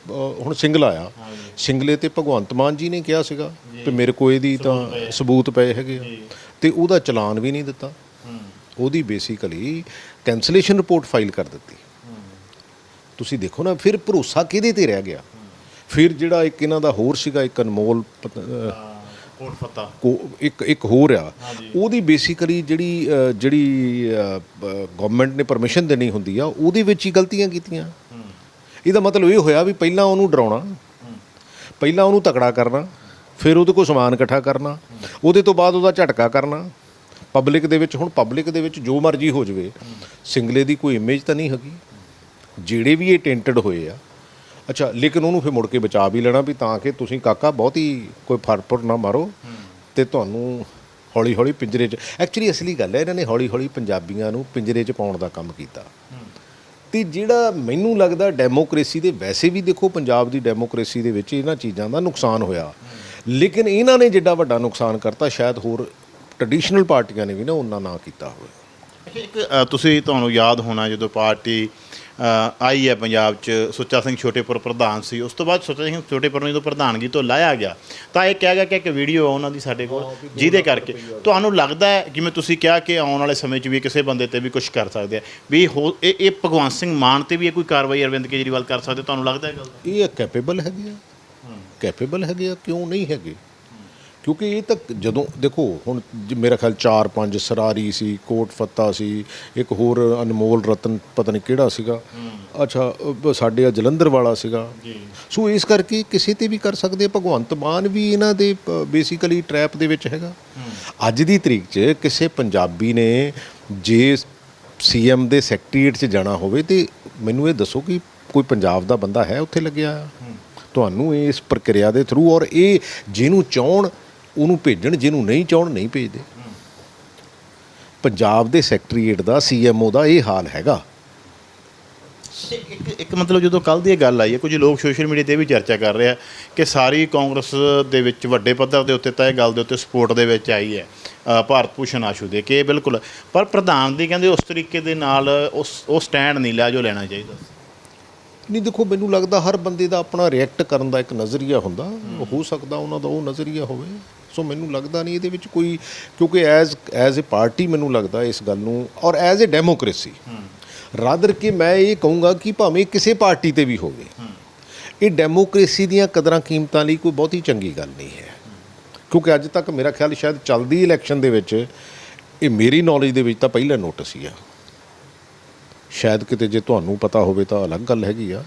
Speaker 1: ਹੁਣ ਸਿੰਗਲਾ ਆ ਸਿੰਗਲੇ ਤੇ ਭਗਵੰਤ ਮਾਨ ਜੀ ਨੇ ਕਿਹਾ ਸੀਗਾ ਕਿ ਮੇਰੇ ਕੋਲ ਇਹਦੀ ਤਾਂ ਸਬੂਤ ਪਏ। ਹੈਗੇ ਆ। ਤੇ ਉਹਦਾ ਚਲਾਨ ਵੀ ਨਹੀਂ ਦਿੱਤਾ। ਉਹਦੀ ਬੇਸਿਕਲੀ ਕੈਂਸਲੇਸ਼ਨ ਰਿਪੋਰਟ ਫਾਈਲ ਕਰ ਦਿੱਤੀ। ਤੁਸੀਂ ਦੇਖੋ ਨਾ ਫਿਰ ਭਰੋਸਾ ਕਿਹਦੇ ਤੇ ਰਹਿ ਗਿਆ? ਫਿਰ ਜਿਹੜਾ ਇੱਕ ਇਹਨਾਂ ਦਾ ਹੋਰ ਸੀਗਾ ਇੱਕ ਅਨਮੋਲ ਪਤ- ਅ,
Speaker 2: ਕੋਟ ਫਤਾ।
Speaker 1: ਕੋ ਇੱਕ ਇੱਕ ਹੋਰ ਆ। ਉਹਦੀ ਬੇਸਿਕਲੀ ਜਿਹੜੀ ਅ, ਜਿਹੜੀ ਗਵਰਨਮੈਂਟ ਨੇ ਪਰਮਿਸ਼ਨ ਦੇਣੀ ਹੁੰਦੀ ਆ ਉਹਦੇ ਵਿੱਚ ਹੀ ਗਲਤੀਆਂ ਕੀਤੀਆਂ। ਇਹਦਾ ਮਤਲਬ ਇਹ ਹੋਇਆ ਵੀ ਪਹਿਲਾਂ ਉਹਨੂੰ ਡਰਾਉਣਾ ਪਹਿਲਾਂ ਉਹਨੂੰ ਤਕੜਾ ਕਰਨਾ ਫਿਰ ਉਹਦੇ ਕੋਲ ਸਮਾਨ ਇਕੱਠਾ ਕਰਨਾ ਉਹਦੇ ਤੋਂ ਬਾਅਦ ਉਹਦਾ ਝਟਕਾ ਕਰਨਾ। ਪਬਲਿਕ ਦੇ ਵਿੱਚ ਹੁਣ ਪਬਲਿਕ ਦੇ ਵਿੱਚ ਜੋ ਮਰਜ਼ੀ ਹੋ ਜਵੇ ਸਿੰਗਲੇ ਦੀ ਕੋਈ ਇਮੇਜ ਤਾਂ ਨਹੀਂ ਹੈਗੀ। ਜਿਹੜੇ ਵੀ ਇਹ ਟੈਂਟਡ ਹੋਏ ਆ, ਅੱਛਾ, ਲੇਕਿਨ ਉਹਨੂੰ ਫਿਰ ਮੁੜ ਕੇ ਬਚਾ ਵੀ ਲੈਣਾ ਵੀ ਤਾਂ ਕਿ ਤੁਸੀਂ ਕਾਕਾ ਬਹੁਤੀ ਕੋਈ ਫਰਪਰ ਨਾ ਮਾਰੋ ਤੇ ਤੁਹਾਨੂੰ ਹੌਲੀ ਹੌਲੀ ਪਿੰਜਰੇ 'ਚ ਐਕਚੁਅਲੀ ਅਸਲੀ ਗੱਲ ਹੈ, ਇਹਨਾਂ ਨੇ ਹੌਲੀ ਹੌਲੀ ਪੰਜਾਬੀਆਂ ਨੂੰ ਪਿੰਜਰੇ 'ਚ ਪਾਉਣ ਦਾ ਕੰਮ ਕੀਤਾ। ਤੇ ਜਿਹੜਾ ਮੈਨੂੰ ਲੱਗਦਾ ਡੈਮੋਕ੍ਰੇਸੀ ਦੇ, ਵੈਸੇ ਵੀ ਦੇਖੋ ਪੰਜਾਬ ਦੀ ਡੈਮੋਕ੍ਰੇਸੀ ਦੇ ਵਿੱਚ ਇਹਨਾਂ ਚੀਜ਼ਾਂ ਦਾ ਨੁਕਸਾਨ ਹੋਇਆ। ਲੇਕਿਨ ਇਹਨਾਂ ਨੇ ਜਿੱਡਾ ਵੱਡਾ ਨੁਕਸਾਨ ਕਰਤਾ, ਸ਼ਾਇਦ ਹੋਰ ਟ੍ਰੈਡੀਸ਼ਨਲ ਪਾਰਟੀਆਂ ਨੇ ਵੀ ਨਾ ਉਹਨਾਂ ਨਾ ਕੀਤਾ ਹੋਵੇ।
Speaker 2: ਇੱਕ ਤੁਸੀਂ, ਤੁਹਾਨੂੰ ਯਾਦ ਹੋਣਾ ਜਦੋਂ ਪਾਰਟੀ ਆਈ ਹੈ ਪੰਜਾਬ 'ਚ ਸੁੱਚਾ ਸਿੰਘ ਛੋਟੇਪੁਰ ਪ੍ਰਧਾਨ ਸੀ। ਉਸ ਤੋਂ ਬਾਅਦ ਸੁੱਚਾ ਸਿੰਘ ਛੋਟੇਪੁਰ ਨੂੰ ਜਦੋਂ ਪ੍ਰਧਾਨਗੀ ਤੋਂ ਲਾਇਆ ਗਿਆ ਤਾਂ ਇਹ ਕਿਹਾ ਗਿਆ ਕਿ ਇੱਕ ਵੀਡੀਓ ਆ ਉਹਨਾਂ ਦੀ ਸਾਡੇ ਕੋਲ ਜਿਹਦੇ ਕਰਕੇ ਤੁਹਾਨੂੰ ਲੱਗਦਾ ਹੈ ਜਿਵੇਂ ਤੁਸੀਂ ਕਿਹਾ ਕਿ ਆਉਣ ਵਾਲੇ ਸਮੇਂ 'ਚ ਵੀ ਕਿਸੇ ਬੰਦੇ ਤੇ ਵੀ ਕੁਝ ਕਰ ਸਕਦੇ ਆ। ਵੀ ਹੋ ਇਹ ਇਹ ਭਗਵੰਤ ਸਿੰਘ ਮਾਨ ਤੇ ਵੀ ਇਹ ਕੋਈ ਕਾਰਵਾਈ ਅਰਵਿੰਦ ਕੇਜਰੀਵਾਲ ਕਰ ਸਕਦੇ ਤੁਹਾਨੂੰ ਲੱਗਦਾ ਹੈ ਗੱਲ?
Speaker 1: ਇਹ ਕੈਪੇਬਲ ਹੈਗੇ ਆ। ਕੈਪੇਬਲ ਹੈਗੇ ਆ ਕਿਉਂ ਨਹੀਂ ਹੈਗੇ? ਕਿਉਂਕਿ ਇਹ ਤਾਂ ਜਦੋਂ ਦੇਖੋ ਹੁਣ ਜ- ਮੇਰਾ ਖਿਆਲ 4 5 ਸਰਾਰੀ ਸੀ ਕੋਟ ਫੱਤਾ ਸੀ ਇੱਕ ਹੋਰ ਅਨਮੋਲ ਰਤਨ ਪਤਾ ਨਹੀਂ ਕਿਹੜਾ ਸੀਗਾ। ਅੱਛਾ ਅ, ਸਾਡੇ ਆ ਜਲੰਧਰ ਵਾਲਾ ਸੀਗਾ। ਸੋ ਇਸ ਕਰਕੇ ਕਿਸੇ ਤੇ ਵੀ ਕਰ ਸਕਦੇ ਆ। ਭਗਵੰਤ ਮਾਨ ਵੀ ਇਹਨਾਂ ਦੇ ਬੇਸਿਕਲੀ ਟਰੈਪ ਦੇ ਵਿੱਚ ਹੈਗਾ। ਅੱਜ ਦੀ ਤਰੀਕ 'ਚ ਕਿਸੇ ਪੰਜਾਬੀ ਨੇ ਜੇ ਸੀਐਮ ਦੇ ਸੈਕਟਰੀਏਟ 'ਚ ਜਾਣਾ ਹੋਵੇ ਤੇ ਮੈਨੂੰ ਇਹ ਦੱਸੋ ਕਿ ਕੋਈ ਪੰਜਾਬ ਦਾ ਬੰਦਾ ਹੈ ਉੱਥੇ ਲੱਗਿਆ। ਤੁਹਾਨੂੰ ਇਸ ਪ੍ਰਕਿਰਿਆ ਦੇ ਥਰੂ ਔਰ ਇਹ ਜਿਹਨੂੰ ਚਾਹਣ ਉਹਨੂੰ ਭੇਜਣ ਜਿਹਨੂੰ ਨਹੀਂ ਚਾਹਣ ਨਹੀਂ ਭੇਜਦੇ। ਪੰਜਾਬ ਦੇ ਸੈਕਟਰੀਏਟ ਦਾ ਸੀਐਮਓ ਦਾ ਇਹ ਹਾਲ ਹੈਗਾ।
Speaker 2: ਇੱਕ ਇੱਕ- ਮਤਲਬ ਜਦੋਂ ਕੱਲ ਦੀ ਇਹ ਗੱਲ ਆਈ ਹੈ ਕੁਝ ਲੋਕ ਸੋਸ਼ਲ ਮੀਡੀਆ ਤੇ ਵੀ ਚਰਚਾ ਕਰ ਰਹੇ ਆ ਕਿ ਸਾਰੀ ਕਾਂਗਰਸ ਦੇ ਵਿੱਚ ਵੱਡੇ ਪੱਧਰ ਦੇ ਉੱਤੇ ਤਾਂ ਇਹ ਗੱਲ ਦੇ ਉੱਤੇ ਸਪੋਰਟ ਦੇ ਵਿੱਚ ਆਈ ਹੈ ਭਾਰਤ ਭੂਸ਼ਣ ਆਸ਼ੂ ਦੇ ਕਿ ਬਿਲਕੁਲ ਪਰ ਪ੍ਰਧਾਨ ਦੀ ਕਹਿੰਦੇ ਉਸ ਤਰੀਕੇ ਦੇ ਨਾਲ ਉਸ ਉਹ ਸਟੈਂਡ ਨਹੀਂ ਲਿਆ ਜੋ ਲੈਣਾ ਚਾਹੀਦਾ
Speaker 1: ਨਹੀਂ ਦੇਖੋ ਮੈਨੂੰ ਲੱਗਦਾ ਹਰ ਬੰਦੇ ਦਾ ਆਪਣਾ ਰਿਐਕਟ ਕਰਨ ਦਾ ਇੱਕ ਨਜ਼ਰੀਆ ਹੁੰਦਾ। ਹੋ ਸਕਦਾ ਉਹਨਾਂ ਦਾ ਉਹ ਨਜ਼ਰੀਆ ਹੋਵੇ। ਸੋ ਮੈਨੂੰ ਲੱਗਦਾ ਨਹੀਂ ਇਹਦੇ ਵਿੱਚ ਕੋਈ, ਕਿਉਂਕਿ ਐਜ਼ ਐਜ਼ ਅ ਪਾਰਟੀ ਮੈਨੂੰ ਲੱਗਦਾ ਇਸ ਗੱਲ ਨੂੰ, ਔਰ ਐਜ਼ ਅ ਡੈਮੋਕ੍ਰੇਸੀ ਰਾਦਰ ਕਿ ਮੈਂ ਇਹ ਕਹੂੰਗਾ ਕਿ ਭਾਵੇਂ ਕਿਸੇ ਪਾਰਟੀ ਤੇ ਵੀ ਹੋਵੇ, ਇਹ ਡੈਮੋਕ੍ਰੇਸੀ ਦੀਆਂ ਕਦਰਾਂ ਕੀਮਤਾਂ ਲਈ ਕੋਈ ਬਹੁਤੀ ਚੰਗੀ ਗੱਲ ਨਹੀਂ ਹੈ। ਕਿਉਂਕਿ ਅੱਜ ਤੱਕ ਮੇਰਾ ਖਿਆਲ ਸ਼ਾਇਦ ਚੱਲਦੀ ਇਲੈਕਸ਼ਨ ਦੇ ਵਿੱਚ, ਇਹ ਮੇਰੀ ਨੌਲੇਜ ਦੇ ਵਿੱਚ ਤਾਂ ਪਹਿਲਾ ਨੋਟਿਸ ਹੀ ਆ। ਸ਼ਾਇਦ ਕਿਤੇ ਜੇ ਤੁਹਾਨੂੰ ਪਤਾ ਹੋਵੇ ਤਾਂ ਅਲੱਗ ਗੱਲ ਹੈਗੀ ਆ।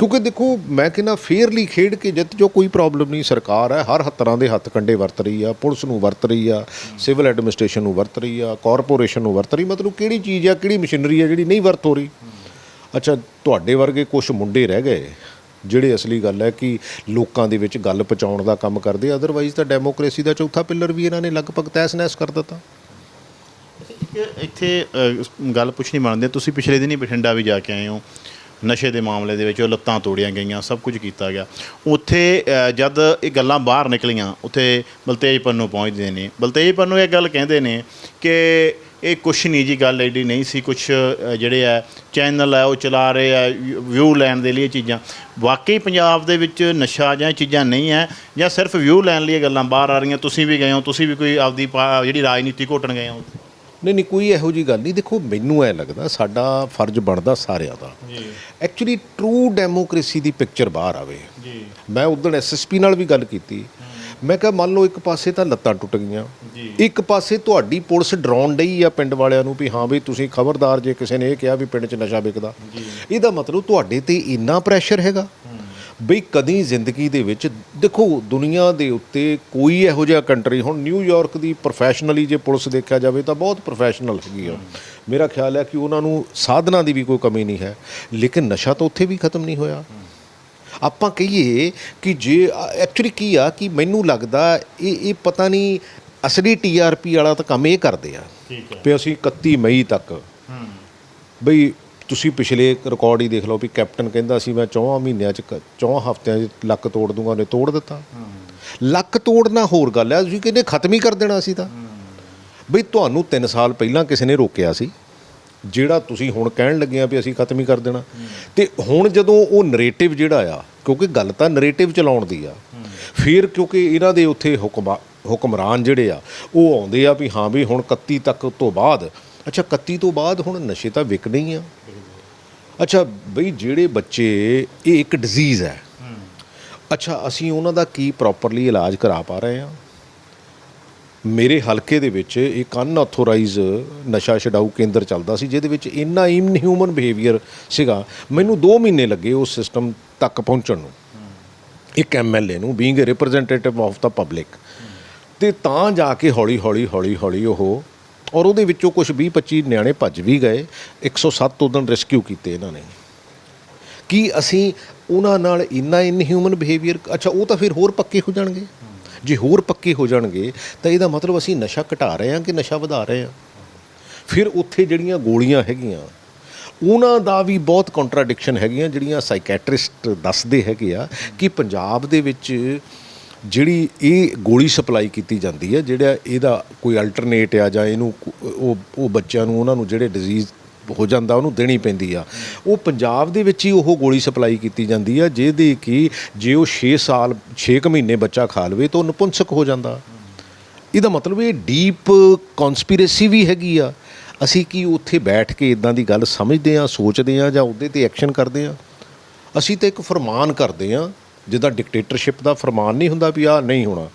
Speaker 1: ਕਿਉਂਕਿ ਦੇਖੋ, ਮੈਂ ਕਹਿੰਦਾ ਫੇਅਰਲੀ ਖੇਡ ਕੇ ਜਿੱਤ ਜੋ ਕੋਈ ਪ੍ਰੋਬਲਮ ਨਹੀਂ। ਸਰਕਾਰ ਹੈ, ਹਰ ਤਰ੍ਹਾਂ ਦੇ ਹੱਥ ਕੰਡੇ ਵਰਤ ਰਹੀ ਆ, ਪੁਲਿਸ ਨੂੰ ਵਰਤ ਰਹੀ ਆ ਸਿਵਲ ਐਡਮਿਨਿਸਟ੍ਰੇਸ਼ਨ ਨੂੰ ਵਰਤ ਰਹੀ ਆ ਕਾਰਪੋਰੇਸ਼ਨ ਨੂੰ ਵਰਤ ਰਹੀ। ਮਤਲਬ ਕਿਹੜੀ ਚੀਜ਼ ਆ, ਕਿਹੜੀ ਮਸ਼ੀਨਰੀ ਆ ਜਿਹੜੀ ਨਹੀਂ ਵਰਤ ਹੋ ਰਹੀ? ਅੱਛਾ, ਤੁਹਾਡੇ ਵਰਗੇ ਕੁਝ ਮੁੰਡੇ ਰਹਿ ਗਏ, ਜਿਹੜੇ ਅਸਲੀ ਗੱਲ ਹੈ ਕਿ ਲੋਕਾਂ ਦੇ ਵਿੱਚ ਗੱਲ ਪਹੁੰਚਾਉਣ ਦਾ ਕੰਮ ਕਰਦੇ ਅਦਰਵਾਈਜ਼ ਤਾਂ ਡੈਮੋਕ੍ਰੇਸੀ ਦਾ ਚੌਥਾ ਪਿੱਲਰ ਵੀ ਇਹਨਾਂ ਨੇ ਲਗਭਗ ਤਹਿਸ-ਨਹਿਸ ਕਰ ਦਿੱਤਾ।
Speaker 2: ਇੱਥੇ ਗੱਲ ਪੁੱਛਣੀ ਮੰਨਦੇ ਤੁਸੀਂ ਪਿਛਲੇ ਦਿਨੀ ਬਠਿੰਡਾ ਵੀ ਜਾ ਕੇ ਆਏ ਹੋ। ਨਸ਼ੇ ਦੇ ਮਾਮਲੇ ਦੇ ਵਿੱਚ ਉਹ ਲੱਤਾਂ ਤੋੜੀਆਂ ਗਈਆਂ, ਸਭ ਕੁਝ ਕੀਤਾ ਗਿਆ। ਉੱਥੇ ਜਦ ਇਹ ਗੱਲਾਂ ਬਾਹਰ ਨਿਕਲੀਆਂ, ਉੱਥੇ ਬਲਤੇਜ ਪੰਨੂ ਪਹੁੰਚਦੇ ਨੇ। ਬਲਤੇਜ ਪੰਨੂ ਇਹ ਗੱਲ ਕਹਿੰਦੇ ਨੇ ਕਿ ਇਹ ਕੁਛ ਨਹੀਂ ਜੀ, ਗੱਲ ਐਡੀ ਨਹੀਂ ਸੀ, ਕੁਛ ਜਿਹੜੇ ਆ ਚੈਨਲ ਆ, ਉਹ ਚਲਾ ਰਹੇ ਆ, ਵਿਊ ਲੈਣ ਦੇ ਲਈ ਇਹ ਚੀਜ਼ਾਂ। ਵਾਕਈ ਪੰਜਾਬ ਦੇ ਵਿੱਚ ਨਸ਼ਾ ਜਾਂ ਇਹ ਚੀਜ਼ਾਂ ਨਹੀਂ ਹੈ, ਜਾਂ ਸਿਰਫ ਵਿਊ ਲੈਣ ਲਈ ਇਹ ਗੱਲਾਂ ਬਾਹਰ ਆ ਰਹੀਆਂ। ਤੁਸੀਂ ਵੀ ਗਏ ਹੋ, ਤੁਸੀਂ ਵੀ ਕੋਈ ਆਪਦੀ ਪਾ- ਜਿਹੜੀ ਰਾਜਨੀਤੀ ਘੋਟਣ ਗਏ ਹੋ।
Speaker 1: ਨਹੀਂ ਨਹੀਂ ਕੋਈ ਇਹੋ ਜੀ ਗੱਲ ਨਹੀਂ। ਦੇਖੋ ਮੈਨੂੰ ਐ ਲੱਗਦਾ ਸਾਡਾ ਫਰਜ਼ ਬਣਦਾ ਸਾਰਿਆਂ ਦਾ।
Speaker 2: ਜੀ।
Speaker 1: ਐਕਚੁਅਲੀ ਟਰੂ ਡੈਮੋਕ੍ਰੇਸੀ ਦੀ ਪਿਕਚਰ ਬਾਹਰ ਆਵੇ।
Speaker 2: ਜੀ।
Speaker 1: ਮੈਂ ਉਦੋਂ ਐਸਐਸਪੀ ਨਾਲ ਵੀ ਗੱਲ ਕੀਤੀ। ਮੈਂ ਕਿਹਾ ਮੰਨ ਲਓ ਇੱਕ ਪਾਸੇ ਤਾਂ ਲੱਤਾਂ ਟੁੱਟ ਗਈਆਂ।
Speaker 2: ਜੀ।
Speaker 1: ਇੱਕ ਪਾਸੇ ਤੁਹਾਡੀ ਪੁਲਿਸ ਡਰਾਉਣ ਡਈ ਆ ਪਿੰਡ ਵਾਲਿਆਂ ਨੂੰ ਵੀ ਹਾਂ ਵੀ ਤੁਸੀਂ ਖਬਰਦਾਰ ਜੇ ਕਿਸੇ ਨੇ ਇਹ ਕਿਹਾ ਵੀ ਪਿੰਡ 'ਚ ਨਸ਼ਾ ਵਿਕਦਾ। ਇਹਦਾ ਮਤਲਬ ਤੁਹਾਡੇ ਤੇ ਇੰਨਾ ਪ੍ਰੈਸ਼ਰ ਹੈਗਾ। ਬਈ ਕਦੀ ਜ਼ਿੰਦਗੀ ਦੇ ਵਿੱਚ ਦੇਖੋ ਦੁਨੀਆ ਦੇ ਉੱਤੇ ਕੋਈ ਇਹੋ ਜਿਹਾ ਕੰਟਰੀ ਹੁਣ ਨਿਊਯਾਰਕ ਦੀ ਪ੍ਰੋਫੈਸ਼ਨਲੀ ਜੇ ਪੁਲਿਸ ਦੇਖਿਆ ਜਾਵੇ ਤਾਂ ਬਹੁਤ ਪ੍ਰੋਫੈਸ਼ਨਲ ਹੈਗੀ ਆ। ਮੇਰਾ ਖਿਆਲ ਹੈ ਕਿ ਉਹਨਾਂ ਨੂੰ ਸਾਧਨਾਂ ਦੀ ਵੀ ਕੋਈ ਕਮੀ ਨਹੀਂ ਹੈ ਲੇਕਿਨ ਨਸ਼ਾ ਤਾਂ ਉੱਥੇ ਵੀ ਖਤਮ ਨਹੀਂ ਹੋਇਆ। ਆਪਾਂ ਕਹੀਏ ਕਿ ਜੇ ਐਕਚੁਅਲੀ ਕੀ ਆ ਕਿ ਮੈਨੂੰ ਲੱਗਦਾ ਇਹ ਇਹ ਪਤਾ ਨਹੀਂ ਅਸਲੀ ਟੀਆਰਪੀ ਵਾਲਾ ਤਾਂ ਕੰਮ ਇਹ ਕਰਦੇ ਆ
Speaker 2: ਠੀਕ ਹੈ।
Speaker 1: ਵੀ ਅਸੀਂ 31 ਮਈ ਤੱਕ
Speaker 2: ਹੂੰ।
Speaker 1: ਬਈ ਤੁਸੀਂ ਪਿਛਲੇ ਰਿਕਾਰਡ ਹੀ ਦੇਖ ਲਓ ਵੀ ਕੈਪਟਨ ਕਹਿੰਦਾ ਸੀ ਮੈਂ 4 ਮਹੀਨਿਆਂ ਚ 4 ਹਫ਼ਤਿਆਂ ਚ ਲੱਕ ਤੋੜ ਦੂੰਗਾ ਉਹਨੇ ਤੋੜ ਦਿੱਤਾ। ਲੱਕ ਤੋੜਨਾ ਹੋਰ ਗੱਲ ਹੈ ਤੁਸੀਂ ਕਹਿੰਦੇ ਖਤਮ ਹੀ ਕਰ ਦੇਣਾ ਸੀ ਤਾਂ। ਬਈ ਤੁਹਾਨੂੰ 3 ਸਾਲ ਪਹਿਲਾਂ ਕਿਸੇ ਨੇ ਰੋਕਿਆ ਸੀ ਜਿਹੜਾ ਤੁਸੀਂ ਹੁਣ ਕਹਿਣ ਲੱਗੇ ਆ ਵੀ ਅਸੀਂ ਖਤਮ ਹੀ ਕਰ ਦੇਣਾ। ਤੇ ਹੁਣ ਜਦੋਂ ਉਹ ਨੈਰੇਟਿਵ ਜਿਹੜਾ ਆ ਕਿਉਂਕਿ ਗੱਲ ਤਾਂ ਨੈਰੇਟਿਵ ਚਲਾਉਣ ਦੀ ਆ ਫਿਰ ਕਿਉਂਕਿ ਇਹਨਾਂ ਦੇ ਉੱਥੇ ਹੁਕਮਾ ਹੁਕਮਰਾਨ ਜਿਹੜੇ ਆ ਉਹ ਆਉਂਦੇ ਆ ਵੀ ਹਾਂ ਵੀ ਹੁਣ 31 ਤੱਕ ਤੋਂ ਬਾਅਦ ਅੱਛਾ 31 ਤੋਂ ਬਾਅਦ ਹੁਣ ਨਸ਼ੇ ਤਾਂ ਵਿਕਣੇ ਹੀ ਆ। ਅੱਛਾ ਬਈ ਜਿਹੜੇ ਬੱਚੇ ਇਹ ਇੱਕ ਡਿਜ਼ੀਜ਼ ਹੈ। ਅੱਛਾ ਅਸੀਂ ਉਹਨਾਂ ਦਾ ਕੀ ਪ੍ਰੋਪਰਲੀ ਇਲਾਜ ਕਰਾ ਪਾ ਰਹੇ ਹਾਂ? ਮੇਰੇ ਹਲਕੇ ਦੇ ਵਿੱਚ ਇੱਕ ਅਨਆਥੋਰਾਈਜ਼ ਨਸ਼ਾ ਛਡਾਊ ਕੇਂਦਰ ਚੱਲਦਾ ਸੀ ਜਿਹਦੇ ਵਿੱਚ ਇੰਨਾ ਇਨਹਿਊਮਨ ਬਿਹੇਵੀਅਰ ਸੀਗਾ ਮੈਨੂੰ 2 ਮਹੀਨੇ ਲੱਗੇ ਉਸ ਸਿਸਟਮ ਤੱਕ ਪਹੁੰਚਣ ਨੂੰ। ਇੱਕ ਐਮਐਲਏ ਨੂੰ being a representative of the public ਤੇ ਤਾਂ ਜਾ ਕੇ ਹੌਲੀ ਹੌਲੀ ਹੌਲੀ ਹੌਲੀ ਉਹ ਔਰ ਉਹਦੇ ਵਿੱਚੋਂ ਕੁਝ 20 25 ਨਿਆਣੇ ਭੱਜ ਵੀ ਗਏ। 107 ਉਦੋਂ ਰੈਸਕਿਊ ਕੀਤੇ ਇਹਨਾਂ ਨੇ। ਕੀ ਅਸੀਂ ਉਹਨਾਂ ਨਾਲ ਇੰਨਾ ਇਨਹਿਊਮਨ ਬਿਹੇਵੀਅਰ ਅੱਛਾ, ਉਹ ਤਾਂ ਫਿਰ ਹੋਰ ਪੱਕੇ ਹੋ ਜਾਣਗੇ? ਜੇ ਹੋਰ ਪੱਕੇ ਹੋ ਜਾਣਗੇ, ਤਾਂ ਇਹਦਾ ਮਤਲਬ ਅਸੀਂ ਨਸ਼ਾ ਘਟਾ ਰਹੇ ਹਾਂ ਕਿ ਨਸ਼ਾ ਵਧਾ ਰਹੇ ਹਾਂ? ਫਿਰ ਉੱਥੇ ਜਿਹੜੀਆਂ ਗੋਲੀਆਂ ਹੈਗੀਆਂ, ਉਹਨਾਂ ਦਾ ਵੀ ਬਹੁਤ ਕੰਟਰਾਡਿਕਸ਼ਨ ਹੈਗੀਆਂ, ਜਿਹੜੀਆਂ ਸਾਈਕੈਟ੍ਰਿਸਟ ਦੱਸਦੇ ਹੈਗੇ ਆ ਕਿ ਪੰਜਾਬ ਦੇ ਵਿੱਚ ਜਿਹੜੀ ਇਹ ਗੋਲੀ ਸਪਲਾਈ ਕੀਤੀ ਜਾਂਦੀ ਹੈ, ਜਿਹੜਾ ਇਹਦਾ ਕੋਈ ਅਲਟਰਨੇਟ ਆ ਜਾਂ ਇਹਨੂੰ ਉਹ ਉਹ ਬੱਚਿਆਂ ਨੂੰ, ਉਹਨਾਂ ਨੂੰ ਜਿਹੜੇ ਡਿਜ਼ੀਜ਼ ਹੋ ਜਾਂਦਾ, ਉਹਨੂੰ ਦੇਣੀ ਪੈਂਦੀ ਆ। ਉਹ ਪੰਜਾਬ ਦੇ ਵਿੱਚ ਹੀ ਉਹ ਗੋਲੀ ਸਪਲਾਈ ਕੀਤੀ ਜਾਂਦੀ ਆ, ਜਿਹਦੀ ਕਿ ਜੇ ਉਹ 6 ਸਾਲ 6 ਮਹੀਨੇ ਬੱਚਾ ਖਾ ਲਵੇ ਤਾਂ ਉਹ ਨਪੁੰਸਕ ਹੋ ਜਾਂਦਾ। ਇਹਦਾ ਮਤਲਬ ਇਹ ਡੀਪ ਕਨਸਪੀਰੇਸੀ ਵੀ ਹੈਗੀ ਆ। ਅਸੀਂ ਕੀ ਉੱਥੇ ਬੈਠ ਕੇ ਇਦਾਂ ਦੀ ਗੱਲ ਸਮਝਦੇ ਆ, ਸੋਚਦੇ ਆ ਜਾਂ ਉਹਦੇ ਤੇ ਐਕਸ਼ਨ ਕਰਦੇ ਆ? ਅਸੀਂ ਤਾਂ ਇੱਕ ਫਰਮਾਨ ਕਰਦੇ ਆ ਜਿੱਦਾਂ ਡਿਕਟੇਟਰਸ਼ਿਪ ਦਾ ਫਰਮਾਨ ਨਹੀਂ ਹੁੰਦਾ ਵੀ ਆ ਨਹੀਂ ਹੋਣਾ।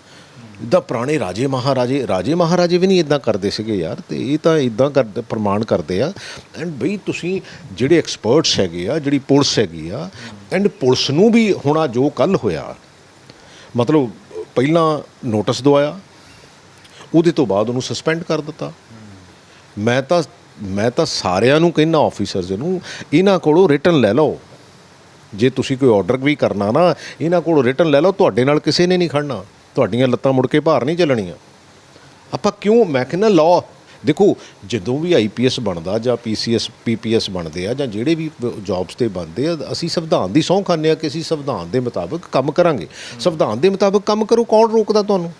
Speaker 1: ਜਿੱਦਾਂ ਪੁਰਾਣੇ ਰਾਜੇ ਮਹਾਰਾਜੇ ਰਾਜੇ ਮਹਾਰਾਜੇ ਵੀ ਨਹੀਂ ਇਦਾਂ ਕਰਦੇ ਸੀਗੇ ਯਾਰ, ਤੇ ਇਹ ਤਾਂ ਇਦਾਂ ਕਰਦੇ ਪ੍ਰਮਾਣ ਕਰਦੇ ਆ। ਐਂਡ ਬਈ ਤੁਸੀਂ ਜਿਹੜੇ ਐਕਸਪਰਟਸ ਹੈਗੇ ਆ, ਜਿਹੜੀ ਪੁਲਿਸ ਹੈਗੀ ਆ ਐਂਡ ਪੁਲਿਸ ਨੂੰ ਵੀ ਹੋਣਾ ਜੋ ਕੱਲ ਹੋਇਆ। ਮਤਲਬ ਪਹਿਲਾਂ ਨੋਟਿਸ ਦਵਾਇਆ, ਉਹਦੇ ਤੋਂ ਬਾਅਦ ਉਹਨੂੰ ਸਸਪੈਂਡ ਕਰ ਦਿੱਤਾ। ਮੈਂ ਤਾਂ ਮੈਂ ਤਾਂ ਸਾਰਿਆਂ ਨੂੰ ਕਹਿੰਦਾ ਆਫੀਸਰਸ ਨੂੰ, ਇਹਨਾਂ ਕੋਲੋਂ ਰਿਟਰਨ ਲੈ ਲਓ। ਜੇ ਤੁਸੀਂ ਕੋਈ ਆਰਡਰ ਵੀ ਕਰਨਾ ਨਾ, ਇਹਨਾਂ ਕੋਲੋਂ ਰਿਟਰਨ ਲੈ ਲਓ, ਤੁਹਾਡੇ ਨਾਲ ਕਿਸੇ ਨੇ ਨਹੀਂ ਖੜਨਾ। ਤੁਹਾਡੀਆਂ ਲੱਤਾਂ ਮੁੜ ਕੇ ਭਾਰ ਨਹੀਂ ਚੱਲਣੀਆਂ। ਆਪਾਂ ਕਿਉਂ? ਮੈਂ ਕਹਿੰਦਾ ਲਾਅ ਦੇਖੋ, ਜਦੋਂ ਵੀ ਆਈਪੀਐਸ ਬਣਦਾ ਜਾਂ ਪੀਸੀਐਸ ਪੀਪੀਐਸ ਬਣਦੇ ਆ ਜਾਂ ਜਿਹੜੇ ਵੀ ਜੌਬਸ ਤੇ ਬਣਦੇ ਆ, ਅਸੀਂ ਸੰਵਿਧਾਨ ਦੀ ਸਹੁੰ ਖਾਂਦੇ ਆ ਕਿ ਅਸੀਂ ਸੰਵਿਧਾਨ ਦੇ ਮੁਤਾਬਕ ਕੰਮ ਕਰਾਂਗੇ। ਸੰਵਿਧਾਨ ਦੇ ਮੁਤਾਬਕ ਕੰਮ ਕਰੋ, ਕੌਣ ਰੋਕਦਾ ਤੁਹਾਨੂੰ?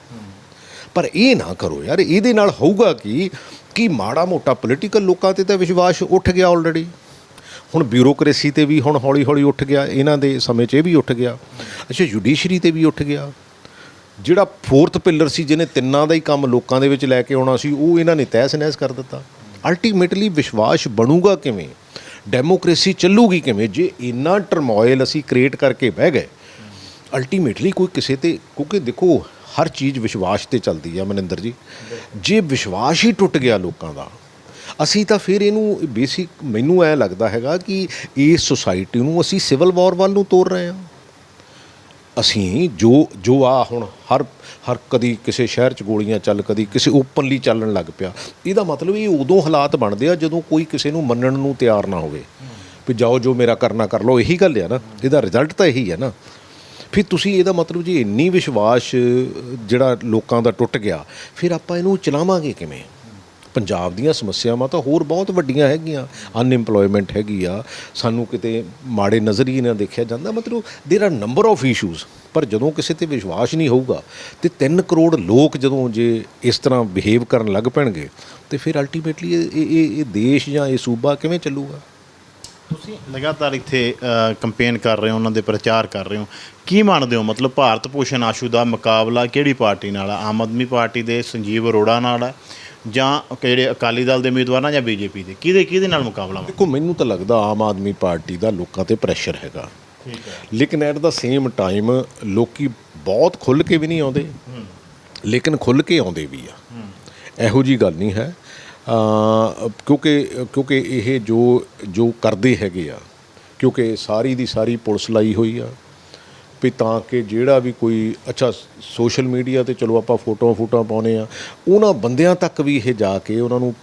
Speaker 1: ਪਰ ਇਹ ਨਾ ਕਰੋ ਯਾਰ, ਇਹਦੇ ਨਾਲ ਹੋਊਗਾ ਕਿ? ਕਿ ਮਾੜਾ ਮੋਟਾ ਪੋਲੀਟੀਕਲ ਲੋਕਾਂ ਤੇ ਤਾਂ ਵਿਸ਼ਵਾਸ ਉੱਠ ਗਿਆ ਆਲਰੇਡੀ ਹੁਣ ਬਿਊਰੋਕ੍ਰੇਸੀ ਤੇ ਵੀ ਹੁਣ ਹੌਲੀ ਹੌਲੀ ਉੱਠ ਗਿਆ, ਇਹਨਾਂ ਦੇ ਸਮੇਂ 'ਚ ਇਹ ਵੀ ਉੱਠ ਗਿਆ। ਅੱਛਾ ਜੁਡੀਸ਼ਰੀ ਤੇ ਵੀ ਉੱਠ ਗਿਆ। ਜਿਹੜਾ ਫੋਰਥ ਪਿਲਰ ਸੀ, ਜਿਹਨੇ ਤਿੰਨਾਂ ਦਾ ਹੀ ਕੰਮ ਲੋਕਾਂ ਦੇ ਵਿੱਚ ਲੈ ਕੇ ਆਉਣਾ ਸੀ, ਉਹ ਇਹਨਾਂ ਨੇ ਤਹਿਸ ਨਹਿਸ ਕਰ ਦਿੱਤਾ। ਅਲਟੀਮੇਟਲੀ ਵਿਸ਼ਵਾਸ ਬਣੂਗਾ ਕਿਵੇਂ? ਡੈਮੋਕ੍ਰੇਸੀ ਚੱਲੂਗੀ ਕਿਵੇਂ? ਜੇ ਇੰਨਾ ਟਰਮੋਇਲ ਅਸੀਂ ਕ੍ਰੀਏਟ ਕਰਕੇ ਬਹਿ ਗਏ ਅਲਟੀਮੇਟਲੀ ਕੋਈ ਕਿਸੇ ਤੇ, ਕਿਉਂਕਿ ਦੇਖੋ, ਹਰ ਚੀਜ਼ ਵਿਸ਼ਵਾਸ ਤੇ ਚੱਲਦੀ ਆ ਮਨਿੰਦਰ ਜੀ। ਜੇ ਵਿਸ਼ਵਾਸ ਹੀ ਟੁੱਟ ਗਿਆ ਲੋਕਾਂ ਦਾ ਅਸੀਂ ਤਾਂ ਫਿਰ ਇਹਨੂੰ ਬੇਸਿਕ ਮੈਨੂੰ ਐ ਲੱਗਦਾ ਹੈਗਾ ਕਿ ਇਸ ਸੁਸਾਇਟੀ ਨੂੰ ਅਸੀਂ ਸਿਵਲ ਵਾਰ ਵੱਲ ਨੂੰ ਤੋਰ ਰਹੇ ਹਾਂ। ਅਸੀਂ ਜੋ ਜੋ ਆ ਹੁਣ ਹਰ ਹਰ ਕਦੀ ਕਿਸੇ ਸ਼ਹਿਰ 'ਚ ਗੋਲੀਆਂ ਚੱਲ, ਕਦੀ ਕਿਸੇ ਓਪਨਲੀ ਚੱਲਣ ਲੱਗ ਪਿਆ। ਇਹਦਾ ਮਤਲਬ ਇਹ ਉਦੋਂ ਹਾਲਾਤ ਬਣਦੇ ਆ ਜਦੋਂ ਕੋਈ ਕਿਸੇ ਨੂੰ ਮੰਨਣ ਨੂੰ ਤਿਆਰ ਨਾ ਹੋਵੇ। ਵੀ ਜਾਓ, ਜੋ ਮੇਰਾ ਕਰਨਾ ਕਰ ਲਓ, ਇਹੀ ਗੱਲ ਆ ਨਾ। ਇਹਦਾ ਰਿਜ਼ਲਟ ਤਾਂ ਇਹੀ ਹੈ ਨਾ। ਫਿਰ ਤੁਸੀਂ ਇਹਦਾ ਮਤਲਬ ਜੀ ਇੰਨੀ ਵਿਸ਼ਵਾਸ ਜਿਹੜਾ ਲੋਕਾਂ ਦਾ ਟੁੱਟ ਗਿਆ, ਫਿਰ ਆਪਾਂ ਇਹਨੂੰ ਚਲਾਵਾਂਗੇ ਕਿਵੇਂ? ਪੰਜਾਬ ਦੀਆਂ ਸਮੱਸਿਆਵਾਂ ਤਾਂ ਹੋਰ ਬਹੁਤ ਵੱਡੀਆਂ ਹੈਗੀਆਂ ਅਨਇੰਪਲੋਇਮੈਂਟ ਹੈਗੀ ਆ ਸਾਨੂੰ ਕਿਤੇ ਮਾੜੇ ਨਜ਼ਰੀਏ ਨਾਲ ਦੇਖਿਆ ਜਾਂਦਾ ਮਤਲਬ there are number of issues ਪਰ ਜਦੋਂ ਕਿਸੇ ਤੇ ਵਿਸ਼ਵਾਸ ਨਹੀਂ ਹੋਊਗਾ ਤੇ 3 ਕਰੋੜ ਲੋਕ ਜਦੋਂ ਜੇ ਇਸ ਤਰ੍ਹਾਂ ਬਿਹੇਵ ਕਰਨ ਲੱਗ ਪੈਣਗੇ ਤੇ ਫਿਰ ਅਲਟੀਮੇਟਲੀ ਇਹ ਇਹ ਇਹ ਦੇਸ਼ ਜਾਂ ਇਹ ਸੂਬਾ ਕਿਵੇਂ ਚੱਲੂਗਾ
Speaker 2: ਤੁਸੀਂ ਲਗਾਤਾਰ ਇੱਥੇ ਕੰਪੇਨ ਕਰ ਰਹੇ ਹੋ ਉਹਨਾਂ ਦੇ ਪ੍ਰਚਾਰ ਕਰ ਰਹੇ ਹੋ ਕੀ ਮੰਨਦੇ ਹੋ ਮਤਲਬ ਭਾਰਤ ਭੂਸ਼ਣ ਆਸ਼ੂ ਦਾ ਮੁਕਾਬਲਾ ਕਿਹੜੀ ਪਾਰਟੀ ਨਾਲ ਆ ਆਮ ਆਦਮੀ ਪਾਰਟੀ ਦੇ ਸੰਜੀਵ ਅਰੋੜਾ ਨਾਲ ਹੈ ਜਾਂ ਜਿਹੜੇ ਅਕਾਲੀ ਦਲ ਦੇ ਉਮੀਦਵਾਰ ਨਾਲ ਜਾਂ ਬੀਜੇਪੀ ਦੇ ਕਿਹਦੇ ਕਿਹਦੇ ਨਾਲ ਮੁਕਾਬਲਾ ਵਾ?
Speaker 1: ਦੇਖੋ ਮੈਨੂੰ ਤਾਂ ਲੱਗਦਾ ਆਮ ਆਦਮੀ ਪਾਰਟੀ ਦਾ ਲੋਕਾਂ ਤੇ ਪ੍ਰੈਸ਼ਰ ਹੈਗਾ।
Speaker 2: ਠੀਕ ਹੈ।
Speaker 1: ਲੇਕਿਨ ਐਟ ਦਾ ਸੇਮ ਟਾਈਮ ਲੋਕੀ ਬਹੁਤ ਖੁੱਲ ਕੇ ਵੀ ਨਹੀਂ ਆਉਂਦੇ। ਲੇਕਿਨ ਖੁੱਲ ਕੇ ਆਉਂਦੇ ਵੀ ਆ। ਇਹੋ ਜੀ ਗੱਲ ਨਹੀਂ ਹੈ। ਕਿਉਂਕਿ ਕਿਉਂਕਿ ਇਹ ਜੋ ਜੋ ਕਰਦੇ ਹੈਗੇ ਆ ਕਿਉਂਕਿ ਸਾਰੀ ਦੀ ਸਾਰੀ ਪੁਲਿਸ ਲਾਈ ਹੋਈ ਆ। ਵੀ ਤਾਂ ਕਿ ਜਿਹੜਾ ਵੀ ਕੋਈ ਅੱਛਾ ਸੋਸ਼ਲ ਮੀਡੀਆ ਤੇ ਚਲੋ ਆਪਾਂ ਫੋਟੋਆਂ ਫੋਟੋਆਂ ਪਾਉਨੇ ਆ ਉਹਨਾਂ ਬੰਦਿਆਂ ਤੱਕ ਵੀ ਇਹ ਜਾ ਕੇ ਉਹਨਾਂ ਨੂੰ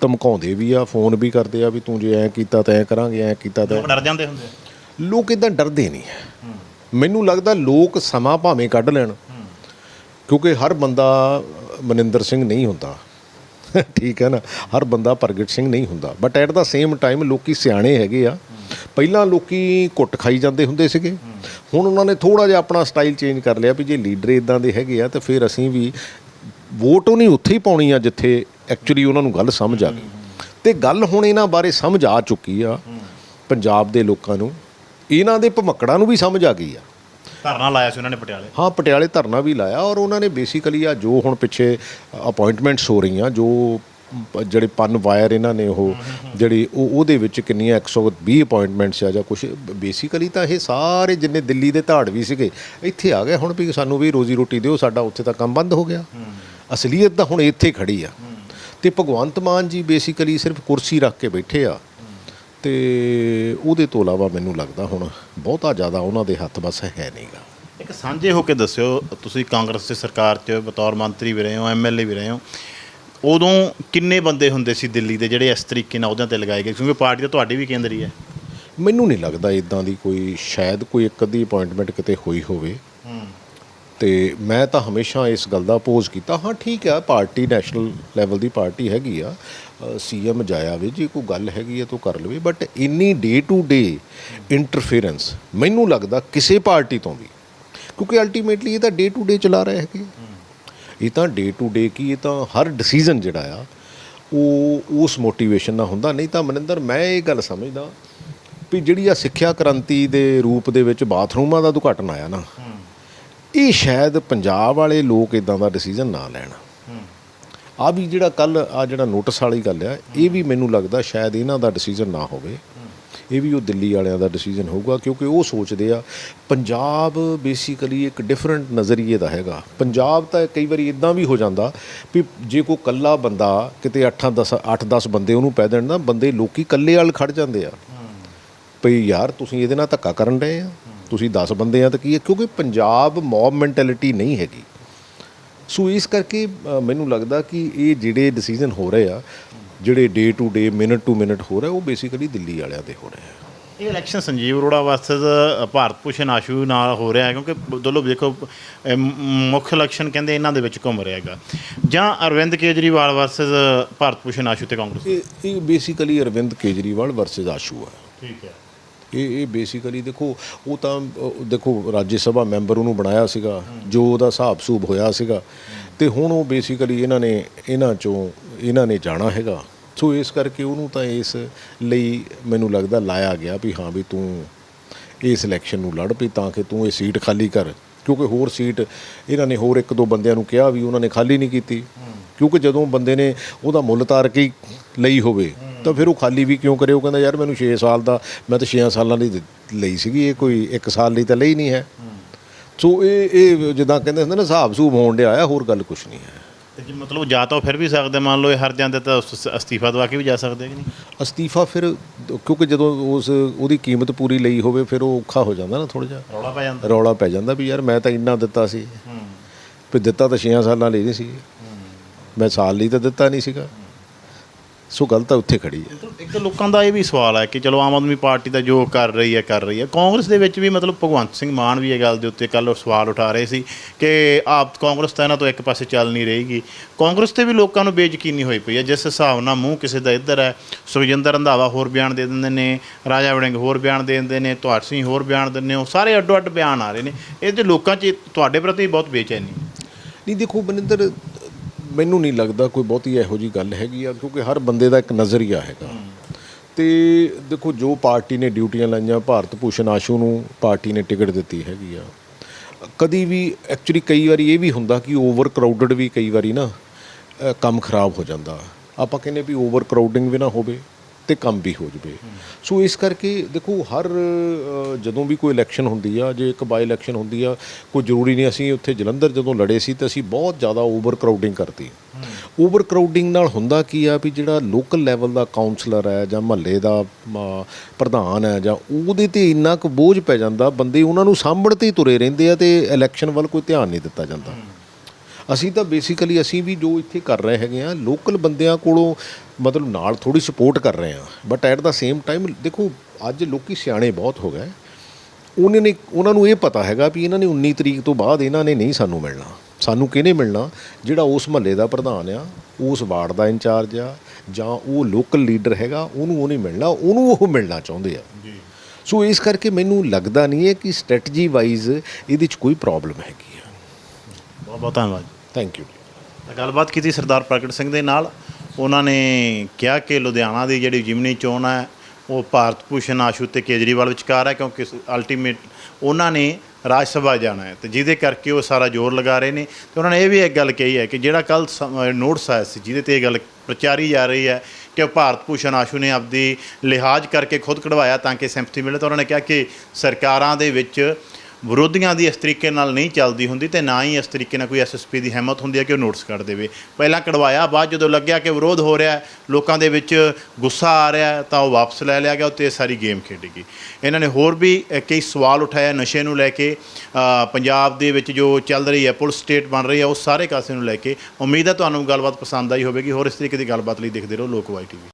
Speaker 1: ਧਮਕਾਉਂਦੇ ਵੀ ਆ ਫੋਨ ਵੀ ਕਰਦੇ ਆ ਵੀ ਤੂੰ ਜੇ ਐ ਕੀਤਾ ਤਾਂ ਐ ਕਰਾਂਗੇ ਐ ਕੀਤਾ ਤਾਂ
Speaker 2: ਲੋਕ ਡਰ ਜਾਂਦੇ ਹੁੰਦੇ ਆ।
Speaker 1: ਲੋਕ ਇਦਾਂ ਡਰਦੇ ਨਹੀਂ ਹੈ। ਮੈਨੂੰ ਲੱਗਦਾ ਲੋਕ ਸਮਾਂ ਭਾਵੇਂ ਕੱਢ ਲੈਣ ਕਿਉਂਕਿ ਹਰ ਬੰਦਾ ਮਨਿੰਦਰ ਸਿੰਘ ਨਹੀਂ ਹੁੰਦਾ। ਠੀਕ ਹੈ ਨਾ? ਹਰ ਬੰਦਾ ਪ੍ਰਗਟ ਸਿੰਘ ਨਹੀਂ ਹੁੰਦਾ। But at the same time ਲੋਕੀ ਸਿਆਣੇ ਹੈਗੇ ਆ। ਪਹਿਲਾਂ ਲੋਕੀ ਕੁੱਟ ਖਾਈ ਜਾਂਦੇ ਹੁੰਦੇ ਸੀਗੇ। ਹੁਣ ਉਹਨਾਂ ਨੇ ਥੋੜਾ ਜਿਹਾ ਆਪਣਾ ਸਟਾਈਲ ਚੇਂਜ ਕਰ ਲਿਆ ਵੀ ਜੇ ਲੀਡਰ ਇਦਾਂ ਦੇ ਹੈਗੇ ਆ ਤਾਂ ਫਿਰ ਅਸੀਂ ਵੀ ਵੋਟ ਉਹਨੇ ਉੱਥੇ ਹੀ ਪਾਉਣੀ ਆ ਜਿੱਥੇ ਐਕਚੁਅਲੀ ਉਹਨਾਂ ਨੂੰ ਗੱਲ ਸਮਝ ਆ ਗਈ। ਤੇ ਗੱਲ ਹੁਣ ਇਹਨਾਂ ਬਾਰੇ ਸਮਝ ਆ ਚੁੱਕੀ ਆ ਪੰਜਾਬ ਦੇ ਲੋਕਾਂ ਨੂੰ। ਇਹਨਾਂ ਦੇ ਭਮੱਕੜਾਂ ਨੂੰ ਵੀ ਸਮਝ ਆ ਗਈ ਆ।
Speaker 2: ਧਰਨਾ ਲਾਇਆ ਸੀ ਉਹਨਾਂ ਨੇ ਪਟਿਆਲੇ।
Speaker 1: ਹਾਂ ਪਟਿਆਲੇ ਧਰਨਾ ਵੀ ਲਾਇਆ ਔਰ ਉਹਨਾਂ ਨੇ ਬੇਸਿਕਲੀ ਆ ਜੋ ਹੁਣ ਪਿੱਛੇ ਅਪਾਇੰਟਮੈਂਟਸ ਹੋ ਰਹੀਆਂ ਜੋ ਜਿਹੜੇ ਪਨ ਵਾਇਰ ਇਹਨਾਂ ਨੇ ਉਹ, ਜਿਹੜੀ ਉਹ ਉਹਦੇ ਵਿੱਚ ਕਿੰਨੀਆਂ 120 ਅਪਾਇੰਟਮੈਂਟਸ ਆ ਜਾਂ ਕੁਝ ਬੇਸਿਕਲੀ ਤਾਂ ਇਹ ਸਾਰੇ ਜਿੰਨੇ ਦਿੱਲੀ ਦੇ ਧਾੜ ਵੀ ਸੀਗੇ, ਇੱਥੇ ਆ ਗਏ ਹੁਣ ਵੀ ਸਾਨੂੰ ਵੀ ਰੋਜ਼ੀ ਰੋਟੀ ਦਿਓ, ਸਾਡਾ ਉੱਥੇ ਤਾਂ ਕੰਮ ਬੰਦ ਹੋ ਗਿਆ। ਅਸਲੀਅਤ ਤਾਂ ਹੁਣ ਇੱਥੇ ਖੜੀ ਆ। ਤੇ ਭਗਵੰਤ ਮਾਨ ਜੀ ਬੇਸਿਕਲੀ ਸਿਰਫ ਕੁਰਸੀ ਰੱਖ ਕੇ ਬੈਠੇ ਆ। ਤੇ ਉਹਦੇ ਤੋਂ ਇਲਾਵਾ ਮੈਨੂੰ ਲੱਗਦਾ ਹੁਣ ਬਹੁਤਾ ਜ਼ਿਆਦਾ ਉਹਨਾਂ ਦੇ ਹੱਥ ਬਸ ਹੈ ਨਹੀਂਗਾ।
Speaker 2: ਇੱਕ ਸਾਂਝੇ ਹੋ ਕੇ ਦੱਸਿਓ, ਤੁਸੀਂ ਕਾਂਗਰਸ ਦੀ ਸਰਕਾਰ 'ਚ ਬਤੌਰ ਮੰਤਰੀ ਵੀ ਰਹੇ ਹੋ ਐਮਐਲਏ ਵੀ ਰਹੇ ਹੋ ਉਦੋਂ ਕਿੰਨੇ ਬੰਦੇ ਹੁੰਦੇ ਸੀ ਦਿੱਲੀ ਦੇ ਜਿਹੜੇ ਇਸ ਤਰੀਕੇ ਨਾਲ ਅਹੁਦਿਆਂ ਤੇ ਲਗਾਏ ਗਏ? ਕਿਉਂਕਿ ਪਾਰਟੀ ਤਾਂ ਤੁਹਾਡੀ ਵੀ ਕੇਂਦਰੀ ਹੈ
Speaker 1: ਮੈਨੂੰ ਨਹੀਂ ਲੱਗਦਾ ਇਦਾਂ ਦੀ ਕੋਈ ਸ਼ਾਇਦ ਕੋਈ ਇੱਕ ਅੱਧੀ ਅਪਾਇੰਟਮੈਂਟ ਕਿਤੇ ਹੋਈ ਹੋਵੇ। ਤੇ ਮੈਂ ਤਾਂ ਹਮੇਸ਼ਾ ਇਸ ਗੱਲ ਦਾ ਅਪੋਜ਼ ਕੀਤਾ। ਹਾਂ ਠੀਕ ਹੈ ਪਾਰਟੀ ਨੈਸ਼ਨਲ ਲੈਵਲ ਦੀ ਪਾਰਟੀ ਹੈਗੀ ਆ। ਸੀਐਮ ਜਾਇਆ ਵੀ ਜੇ ਕੋਈ ਗੱਲ ਹੈਗੀ ਹੈ ਤਾਂ ਕਰ ਲਵੇ। ਬਟ ਇੰਨੀ ਡੇ ਟੂ ਡੇ ਇੰਟਰਫੇਰੈਂਸ ਮੈਨੂੰ ਲੱਗਦਾ ਕਿਸੇ ਪਾਰਟੀ ਤੋਂ ਵੀ। ਕਿਉਂਕਿ ਅਲਟੀਮੇਟਲੀ ਇਹ ਤਾਂ ਡੇ ਟੂ ਡੇ ਚਲਾ ਰਹੇ ਹੈਗੇ ਇਹ ਤਾਂ ਡੇ ਟੂ ਡੇ ਕੀ ਇਹ ਤਾਂ ਹਰ ਡਿਸੀਜਨ ਜਿਹੜਾ ਆ ਉਹ ਉਸ ਮੋਟੀਵੇਸ਼ਨ ਨਾਲ ਹੁੰਦਾ। ਨਹੀਂ ਤਾਂ ਮਨਿੰਦਰ ਮੈਂ ਇਹ ਗੱਲ ਸਮਝਦਾ ਵੀ ਜਿਹੜੀ ਆ ਸਿੱਖਿਆ ਕ੍ਰਾਂਤੀ ਦੇ ਰੂਪ ਦੇ ਵਿੱਚ ਬਾਥਰੂਮਾਂ ਦਾ ਉਦਘਾਟਨ ਆਇਆ ਨਾ ਇਹ ਸ਼ਾਇਦ ਪੰਜਾਬ ਵਾਲੇ ਲੋਕ ਇਦਾਂ ਦਾ ਡਿਸੀਜਨ ਨਾ ਲੈਣ। ਆ ਵੀ ਜਿਹੜਾ ਕੱਲ ਆ ਜਿਹੜਾ ਨੋਟਿਸ ਵਾਲੀ ਗੱਲ ਆ ਇਹ ਵੀ ਮੈਨੂੰ ਲੱਗਦਾ ਸ਼ਾਇਦ ਇਹਨਾਂ ਦਾ ਡਿਸੀਜਨ ਨਾ ਹੋਵੇ। ਇਹ ਵੀ ਉਹ ਦਿੱਲੀ ਵਾਲਿਆਂ ਦਾ ਡਿਸੀਜਨ ਹੋਊਗਾ ਕਿਉਂਕਿ ਉਹ ਸੋਚਦੇ ਆ, ਪੰਜਾਬ ਬੇਸਿਕਲੀ ਇੱਕ ਡਿਫਰੈਂਟ ਨਜ਼ਰੀਏ ਦਾ ਹੈਗਾ। ਪੰਜਾਬ ਤਾਂ ਕਈ ਵਾਰੀ ਇਦਾਂ ਵੀ ਹੋ ਜਾਂਦਾ ਵੀ ਜੇ ਕੋਈ ਕੱਲਾ ਬੰਦਾ ਕਿਤੇ 8 10 8 10 ਬੰਦੇ ਉਹਨੂੰ ਪੈ ਦੇਣ ਨਾ, ਬੰਦੇ ਲੋਕੀ ਕੱਲੇ ਵਾਲ ਖੜ ਜਾਂਦੇ ਆ। ਭਈ ਯਾਰ ਤੁਸੀਂ ਇਹਦੇ ਨਾਲ ਧੱਕਾ ਕਰਨ ਰਹੇ ਆ। ਤੁਸੀਂ 10 ਬੰਦੇ ਆ ਤਾਂ ਕੀ ਹੈ ਕਿਉਂਕਿ ਪੰਜਾਬ ਮੌਬ ਮੈਂਟੈਲਿਟੀ ਨਹੀਂ ਹੈਗੀ। ਸੋ ਇਸ ਕਰਕੇ ਮੈਨੂੰ ਲੱਗਦਾ ਕਿ ਇਹ ਜਿਹੜੇ ਡਿਸੀਜਨ ਹੋ ਰਹੇ ਆ ਜਿਹੜੇ day to day minute to minute ਹੋ ਰਹੇ ਉਹ ਬੇਸਿਕਲੀ ਦਿੱਲੀ ਵਾਲਿਆਂ ਦੇ ਹੋ ਰਹੇ ਆ
Speaker 2: ਇਹ ਇਲੈਕਸ਼ਨ ਸੰਜੀਵ ਅਰੋੜਾ ਤਾਂ ਭਾਰਤ ਭੂਸ਼ਣ ਆਸ਼ੂ ਨਾਲ ਹੋ ਰਿਹਾ ਹੈ ਕਿਉਂਕਿ ਦੋਲੋ ਦੇਖੋ ਮੁੱਖ ਇਲੈਕਸ਼ਨ ਕਹਿੰਦੇ ਇਹਨਾਂ ਦੇ ਵਿੱਚ ਘੁੰਮ ਰਿਹਾ ਹੈਗਾ। ਜਾਂ ਅਰਵਿੰਦ ਕੇਜਰੀਵਾਲ ਵਰਸਸ ਭਾਰਤ ਭੂਸ਼ਣ ਆਸ਼ੂ ਤੇ ਕਾਂਗਰਸ
Speaker 1: ਇਹ ਇਹ ਬੇਸਿਕਲੀ ਅਰਵਿੰਦ ਕੇਜਰੀਵਾਲ ਵਰਸਸ ਆਸ਼ੂ ਆ
Speaker 2: ਠੀਕ ਹੈ।
Speaker 1: ਇਹ ਇਹ ਬੇਸਿਕਲੀ ਦੇਖੋ ਉਹ ਤਾਂ ਦੇਖੋ ਰਾਜ ਸਭਾ ਮੈਂਬਰ ਉਹਨੂੰ ਬਣਾਇਆ ਸੀਗਾ ਜੋ ਉਹਦਾ ਹਿਸਾਬ ਸੂਬ ਹੋਇਆ ਸੀਗਾ ਤੇ ਹੁਣ ਉਹ ਬੇਸਿਕਲੀ ਇਹਨਾਂ ਨੇ ਇਹਨਾਂ ਚੋਂ ਇਹਨਾਂ ਨੇ ਜਾਣਾ ਹੈਗਾ। ਸੋ ਇਸ ਕਰਕੇ ਉਹਨੂੰ ਤਾਂ ਇਸ ਲਈ ਮੈਨੂੰ ਲੱਗਦਾ ਲਾਇਆ ਗਿਆ ਵੀ ਹਾਂ ਵੀ ਤੂੰ ਇਸ ਇਲੈਕਸ਼ਨ ਨੂੰ ਲੜ ਪਈ ਤਾਂ ਕਿ ਤੂੰ ਇਹ ਸੀਟ ਖਾਲੀ ਕਰ। ਕਿਉਂਕਿ ਹੋਰ ਸੀਟ ਇਹਨਾਂ ਨੇ ਹੋਰ ਇੱਕ ਦੋ ਬੰਦਿਆਂ ਨੂੰ ਕਿਹਾ ਵੀ ਉਹਨਾਂ ਨੇ ਖਾਲੀ ਨਹੀਂ ਕੀਤੀ। ਕਿਉਂਕਿ ਜਦੋਂ ਬੰਦੇ ਨੇ ਉਹਦਾ ਮੁੱਲ ਤਾਰ ਕੇ ਲਈ ਹੋਵੇ ਤਾਂ ਫਿਰ ਉਹ ਖਾਲੀ ਵੀ ਕਿਉਂ ਕਰੇ? ਉਹ ਕਹਿੰਦਾ ਯਾਰ ਮੈਨੂੰ 6 ਸਾਲ ਦਾ ਮੈਂ ਤਾਂ 6 ਸਾਲਾਂ ਲਈ ਲਈ ਸੀਗੀ ਇਹ ਕੋਈ 1 ਸਾਲ ਲਈ ਤਾਂ ਲਈ ਨਹੀਂ ਹੈ। ਸੋ ਇਹ ਇਹ ਜਿੱਦਾਂ ਕਹਿੰਦੇ ਹੁੰਦੇ ਨਾ ਹਿਸਾਬ ਸੂਬ ਹੋਣ ਡਿਆ ਆ ਹੋਰ ਗੱਲ ਕੁਝ ਨਹੀਂ ਹੈ।
Speaker 2: ਤੇ ਜੇ ਮਤਲਬ ਜਾ ਤਾਂ ਉਹ ਫਿਰ ਵੀ ਸਕਦੇ ਮੰਨ ਲਓ ਇਹ ਹਰ ਜਾਂਦੇ ਤਾਂ ਉਸ- ਅਸਤੀਫਾ ਦਵਾ ਕੇ ਵੀ ਜਾ ਸਕਦੇ ਕਿ ਨਹੀਂ?
Speaker 1: ਅਸਤੀਫਾ ਫਿਰ ਕਿਉਂਕਿ ਜਦੋਂ ਉਸ ਉਹਦੀ ਕੀਮਤ ਪੂਰੀ ਲਈ ਹੋਵੇ ਫਿਰ ਉਹ ਔਖਾ ਹੋ ਜਾਂਦਾ ਨਾ ਥੋੜਾ ਜਿਹਾ।
Speaker 2: ਰੌਲਾ ਪੈ ਜਾਂਦਾ।
Speaker 1: ਰੌਲਾ ਪੈ ਜਾਂਦਾ ਵੀ ਯਾਰ ਮੈਂ ਤਾਂ ਇੰਨਾ ਦਿੱਤਾ ਸੀ। ਵੀ ਦਿੱਤਾ ਤਾਂ 6 ਸਾਲਾਂ ਲਈ ਨਹੀਂ ਸੀ। ਮੈਂ ਸਾਲ ਲਈ ਤਾਂ ਦਿੱਤਾ ਨਹੀਂ ਸੀਗਾ। ਸੋ ਗੱਲ ਤਾਂ ਉੱਥੇ ਖੜੀ ਹੈ।
Speaker 2: ਇੱਕ ਤਾਂ ਲੋਕਾਂ ਦਾ ਇਹ ਵੀ ਸਵਾਲ ਹੈ ਕਿ ਚਲੋ ਆਮ ਆਦਮੀ ਪਾਰਟੀ ਦਾ ਜੋ ਕਰ ਰਹੀ ਹੈ ਕਰ ਰਹੀ ਹੈ। ਕਾਂਗਰਸ ਦੇ ਵਿੱਚ ਵੀ ਮਤਲਬ ਭਗਵੰਤ ਸਿੰਘ ਮਾਨ ਵੀ ਇਹ ਗੱਲ ਦੇ ਉੱਤੇ ਕੱਲ ਸਵਾਲ ਉਠਾ ਰਹੇ ਸੀ ਕਿ ਆਪ ਕਾਂਗਰਸ ਤਾਂ ਇਹਨਾਂ ਤੋਂ ਇੱਕ ਪਾਸੇ ਚੱਲ ਨਹੀਂ ਰਹੇਗੀ ਕਾਂਗਰਸ ਤੇ ਵੀ ਲੋਕਾਂ ਨੂੰ ਬੇਯਕੀਨੀ ਹੋਈ ਪਈ ਹੈ। ਜਿਸ ਹਿਸਾਬ ਨਾਲ ਮੂੰਹ ਕਿਸੇ ਦਾ ਇੱਧਰ ਹੈ ਸੁਖਜਿੰਦਰ ਰੰਧਾਵਾ ਹੋਰ ਬਿਆਨ ਦੇ ਦਿੰਦੇ ਨੇ ਰਾਜਾ ਵੜਿੰਗ ਹੋਰ ਬਿਆਨ ਦੇ ਦਿੰਦੇ ਨੇ ਤੁਹਾਡ ਸਿੰਘ ਹੋਰ ਬਿਆਨ ਦਿੰਦੇ ਹੋ ਸਾਰੇ ਅੱਡੋ ਅੱਡ ਬਿਆਨ ਆ ਰਹੇ ਨੇ। ਇਹ ਤੇ ਲੋਕਾਂ 'ਚ ਤੁਹਾਡੇ ਪ੍ਰਤੀ ਬਹੁਤ ਬੇਚੈਨੀ
Speaker 1: ਨਹੀਂ ਦੇਖੋ ਬਨਿੰਦਰ ਮੈਨੂੰ ਨਹੀਂ ਲੱਗਦਾ ਕੋਈ ਬਹੁਤੀ ਇਹੋ ਜੀ ਗੱਲ ਹੈਗੀ ਆ, ਕਿਉਂਕਿ ਹਰ ਬੰਦੇ ਦਾ ਇੱਕ ਨਜ਼ਰੀਆ ਹੈਗਾ। ਤੇ ਦੇਖੋ, ਜੋ ਪਾਰਟੀ ਨੇ ਡਿਊਟੀਆਂ ਲਾਈਆਂ, ਭਾਰਤ ਭੂਸ਼ਣ ਆਸ਼ੂ ਨੂੰ ਪਾਰਟੀ ਨੇ ਟਿਕਟ ਦਿੱਤੀ ਹੈਗੀ ਆ। ਕਦੀ ਵੀ ਐਕਚੁਅਲੀ ਕਈ ਵਾਰੀ ਇਹ ਵੀ ਹੁੰਦਾ ਕਿ ਓਵਰ ਕਰਾਊਡਡ ਵੀ ਕਈ ਵਾਰੀ ਨਾ ਕੰਮ ਖਰਾਬ ਹੋ ਜਾਂਦਾ। ਆਪਾਂ ਕਹਿੰਦੇ ਵੀ ਓਵਰ ਕਰਾਊਡਿੰਗ ਵੀ ਨਾ ਹੋਵੇ। ਤੇ ਕੰਮ ਵੀ ਹੋ ਜਵੇ। ਸੋ ਇਸ ਕਰਕੇ ਦੇਖੋ ਹਰ ਜਦੋਂ ਵੀ ਕੋਈ ਇਲੈਕਸ਼ਨ ਹੁੰਦੀ ਆ ਜੇ ਇੱਕ ਬਾਈ ਇਲੈਕਸ਼ਨ ਹੁੰਦੀ ਆ ਕੋਈ ਜ਼ਰੂਰੀ ਨਹੀਂ ਅਸੀਂ ਉੱਥੇ ਜਲੰਧਰ ਜਦੋਂ ਲੜੇ ਸੀ ਤੇ ਅਸੀਂ ਬਹੁਤ ਜ਼ਿਆਦਾ ਓਵਰ ਕਰਾਊਡਿੰਗ ਕਰਤੀ। ਓਵਰ ਕਰਾਊਡਿੰਗ ਨਾਲ ਹੁੰਦਾ ਕੀ ਆ ਵੀ ਜਿਹੜਾ ਲੋਕਲ ਲੈਵਲ ਦਾ ਕਾਉਂਸਲਰ ਹੈ ਜਾਂ ਮਹੱਲੇ ਦਾ ਪ੍ਰਧਾਨ ਹੈ ਜਾਂ ਉਹਦੇ ਤੇ ਇੰਨਾ ਕੁ ਬੋਝ ਪੈ ਜਾਂਦਾ ਬੰਦੇ ਉਹਨਾਂ ਨੂੰ ਸਾਂਭਣ ਤੇ ਹੀ ਤੁਰੇ ਰਹਿੰਦੇ ਆ ਤੇ ਇਲੈਕਸ਼ਨ ਵੱਲ ਕੋਈ ਧਿਆਨ ਨਹੀਂ ਦਿੱਤਾ ਜਾਂਦਾ। ਅਸੀਂ ਤਾਂ ਬੇਸਿਕਲੀ ਅਸੀਂ ਵੀ ਜੋ ਇੱਥੇ ਕਰ ਰਹੇ ਹੈਗੇ ਆ ਲੋਕਲ ਬੰਦਿਆਂ ਕੋਲੋਂ ਮਤਲਬ ਨਾਲ ਥੋੜੀ ਸਪੋਰਟ ਕਰ ਰਹੇ ਆ but at the same time ਦੇਖੋ ਅੱਜ ਲੋਕੀ ਸਿਆਣੇ ਬਹੁਤ ਹੋ ਗਏ। ਉਹਨਾਂ ਨੇ ਉਹਨਾਂ ਨੂੰ ਇਹ ਪਤਾ ਹੈਗਾ ਵੀ ਇਹਨਾਂ ਨੇ 19 ਤਰੀਕ ਤੋਂ ਬਾਅਦ ਇਹਨਾਂ ਨੇ ਨਹੀਂ ਸਾਨੂੰ ਮਿਲਣਾ। ਸਾਨੂੰ ਕਿਹਨੇ ਮਿਲਣਾ? ਜਿਹੜਾ ਉਸ ਮਹੱਲੇ ਦਾ ਪ੍ਰਧਾਨ ਆ ਉਸ ਵਾਰਡ ਦਾ ਇੰਚਾਰਜ ਆ ਜਾਂ ਉਹ ਲੋਕਲ ਲੀਡਰ ਹੈਗਾ ਉਹਨੂੰ ਉਹ ਨਹੀਂ ਮਿਲਣਾ ਉਹਨੂੰ ਉਹ ਮਿਲਣਾ ਚਾਹੁੰਦੇ ਆ।
Speaker 2: ਜੀ।
Speaker 1: ਸੋ ਇਸ ਕਰਕੇ ਮੈਨੂੰ ਲੱਗਦਾ ਨਹੀਂ ਹੈ ਕਿ ਸਟ੍ਰੈਟਜੀ ਵਾਈਜ਼ ਇਹਦੇ 'ਚ ਕੋਈ ਪ੍ਰੋਬਲਮ ਹੈਗੀ ਆ।
Speaker 2: ਬਹੁਤ ਬਹੁਤ ਧੰਨਵਾਦ।
Speaker 1: ਥੈਂਕ ਯੂ
Speaker 2: ਤਾਂ ਗੱਲਬਾਤ ਕੀਤੀ ਸਰਦਾਰ ਪ੍ਰਗਟ ਸਿੰਘ ਦੇ ਨਾਲ। ਉਹਨਾਂ ਨੇ ਕਿਹਾ ਕਿ ਲੁਧਿਆਣਾ ਦੀ ਜਿਹੜੀ ਜਿਮਨੀ ਚੋਣ ਹੈ, ਉਹ ਭਾਰਤ ਭੂਸ਼ਣ ਆਸ਼ੂ ਤੇ ਕੇਜਰੀਵਾਲ ਵਿਚਕਾਰ ਹੈ, ਕਿਉਂਕਿ ਅਲਟੀਮੇਟ ਉਹਨਾਂ ਨੇ ਰਾਜ ਸਭਾ ਜਾਣਾ ਹੈ। ਤੇ ਜਿਹਦੇ ਕਰਕੇ ਉਹ ਸਾਰਾ ਜ਼ੋਰ ਲਗਾ ਰਹੇ ਨੇ। ਤੇ ਉਹਨਾਂ ਨੇ ਇਹ ਵੀ ਇੱਕ ਗੱਲ ਕਹੀ ਹੈ ਕਿ ਜਿਹੜਾ ਕੱਲ ਨੋਟਿਸ ਆਇਆ ਸੀ, ਜਿਹਦੇ ਤੇ ਇਹ ਗੱਲ ਪ੍ਰਚਾਰੀ ਜਾ ਰਹੀ ਹੈ ਕਿ ਭਾਰਤ ਭੂਸ਼ਣ ਆਸ਼ੂ ਨੇ ਆਪਦੀ ਲਿਹਾਜ਼ ਕਰਕੇ ਖੁਦ ਕਢਵਾਇਆ ਤਾਂ ਕਿ ਸਿੰਪਥੀ ਮਿਲੇ। ਤਾਂ ਉਹਨਾਂ ਨੇ ਕਿਹਾ ਕਿ ਸਰਕਾਰਾਂ ਦੇ ਵਿੱਚ ਵਿਰੋਧੀਆਂ ਦੀ ਇਸ ਤਰੀਕੇ ਨਾਲ ਨਹੀਂ ਚੱਲਦੀ ਹੁੰਦੀ ਤੇ ਨਾ ਹੀ ਇਸ ਤਰੀਕੇ ਨਾਲ ਕੋਈ ਐਸਐਸਪੀ ਦੀ ਹਿੰਮਤ ਹੁੰਦੀ ਹੈ ਕਿ ਉਹ ਨੋਟਿਸ ਕੱਢ ਦੇਵੇ। ਪਹਿਲਾਂ ਕਢਵਾਇਆ, ਬਾਅਦ ਜਦੋਂ ਲੱਗਿਆ ਕਿ ਵਿਰੋਧ ਹੋ ਰਿਹਾ ਲੋਕਾਂ ਦੇ ਵਿੱਚ ਗੁੱਸਾ ਆ ਰਿਹਾ ਤਾਂ ਉਹ ਵਾਪਸ ਲੈ ਲਿਆ ਗਿਆ ਤੇ ਇਹ ਸਾਰੀ ਗੇਮ ਖੇਡੀ ਗਈ ਇਹਨਾਂ ਨੇ ਹੋਰ ਵੀ ਕਈ ਸਵਾਲ ਉਠਾਇਆ ਨਸ਼ੇ ਨੂੰ ਲੈ ਕੇ। ਪੰਜਾਬ ਦੇ ਵਿੱਚ ਜੋ ਚੱਲ ਰਹੀ ਹੈ, ਪੁਲਿਸ ਸਟੇਟ ਬਣ ਰਹੀ ਹੈ, ਉਹ ਸਾਰੇ ਕਾਸੇ ਨੂੰ ਲੈ ਕੇ। ਉਮੀਦ ਹੈ ਤੁਹਾਨੂੰ ਗੱਲਬਾਤ ਪਸੰਦ ਆਈ ਹੋਵੇਗੀ। ਹੋਰ ਇਸ ਤਰੀਕੇ ਦੀ ਗੱਲਬਾਤ ਲਈ ਦੇਖਦੇ ਰਹੋ ਲੋਕ ਲੋਕਵਾਈ ਟੀਵੀ।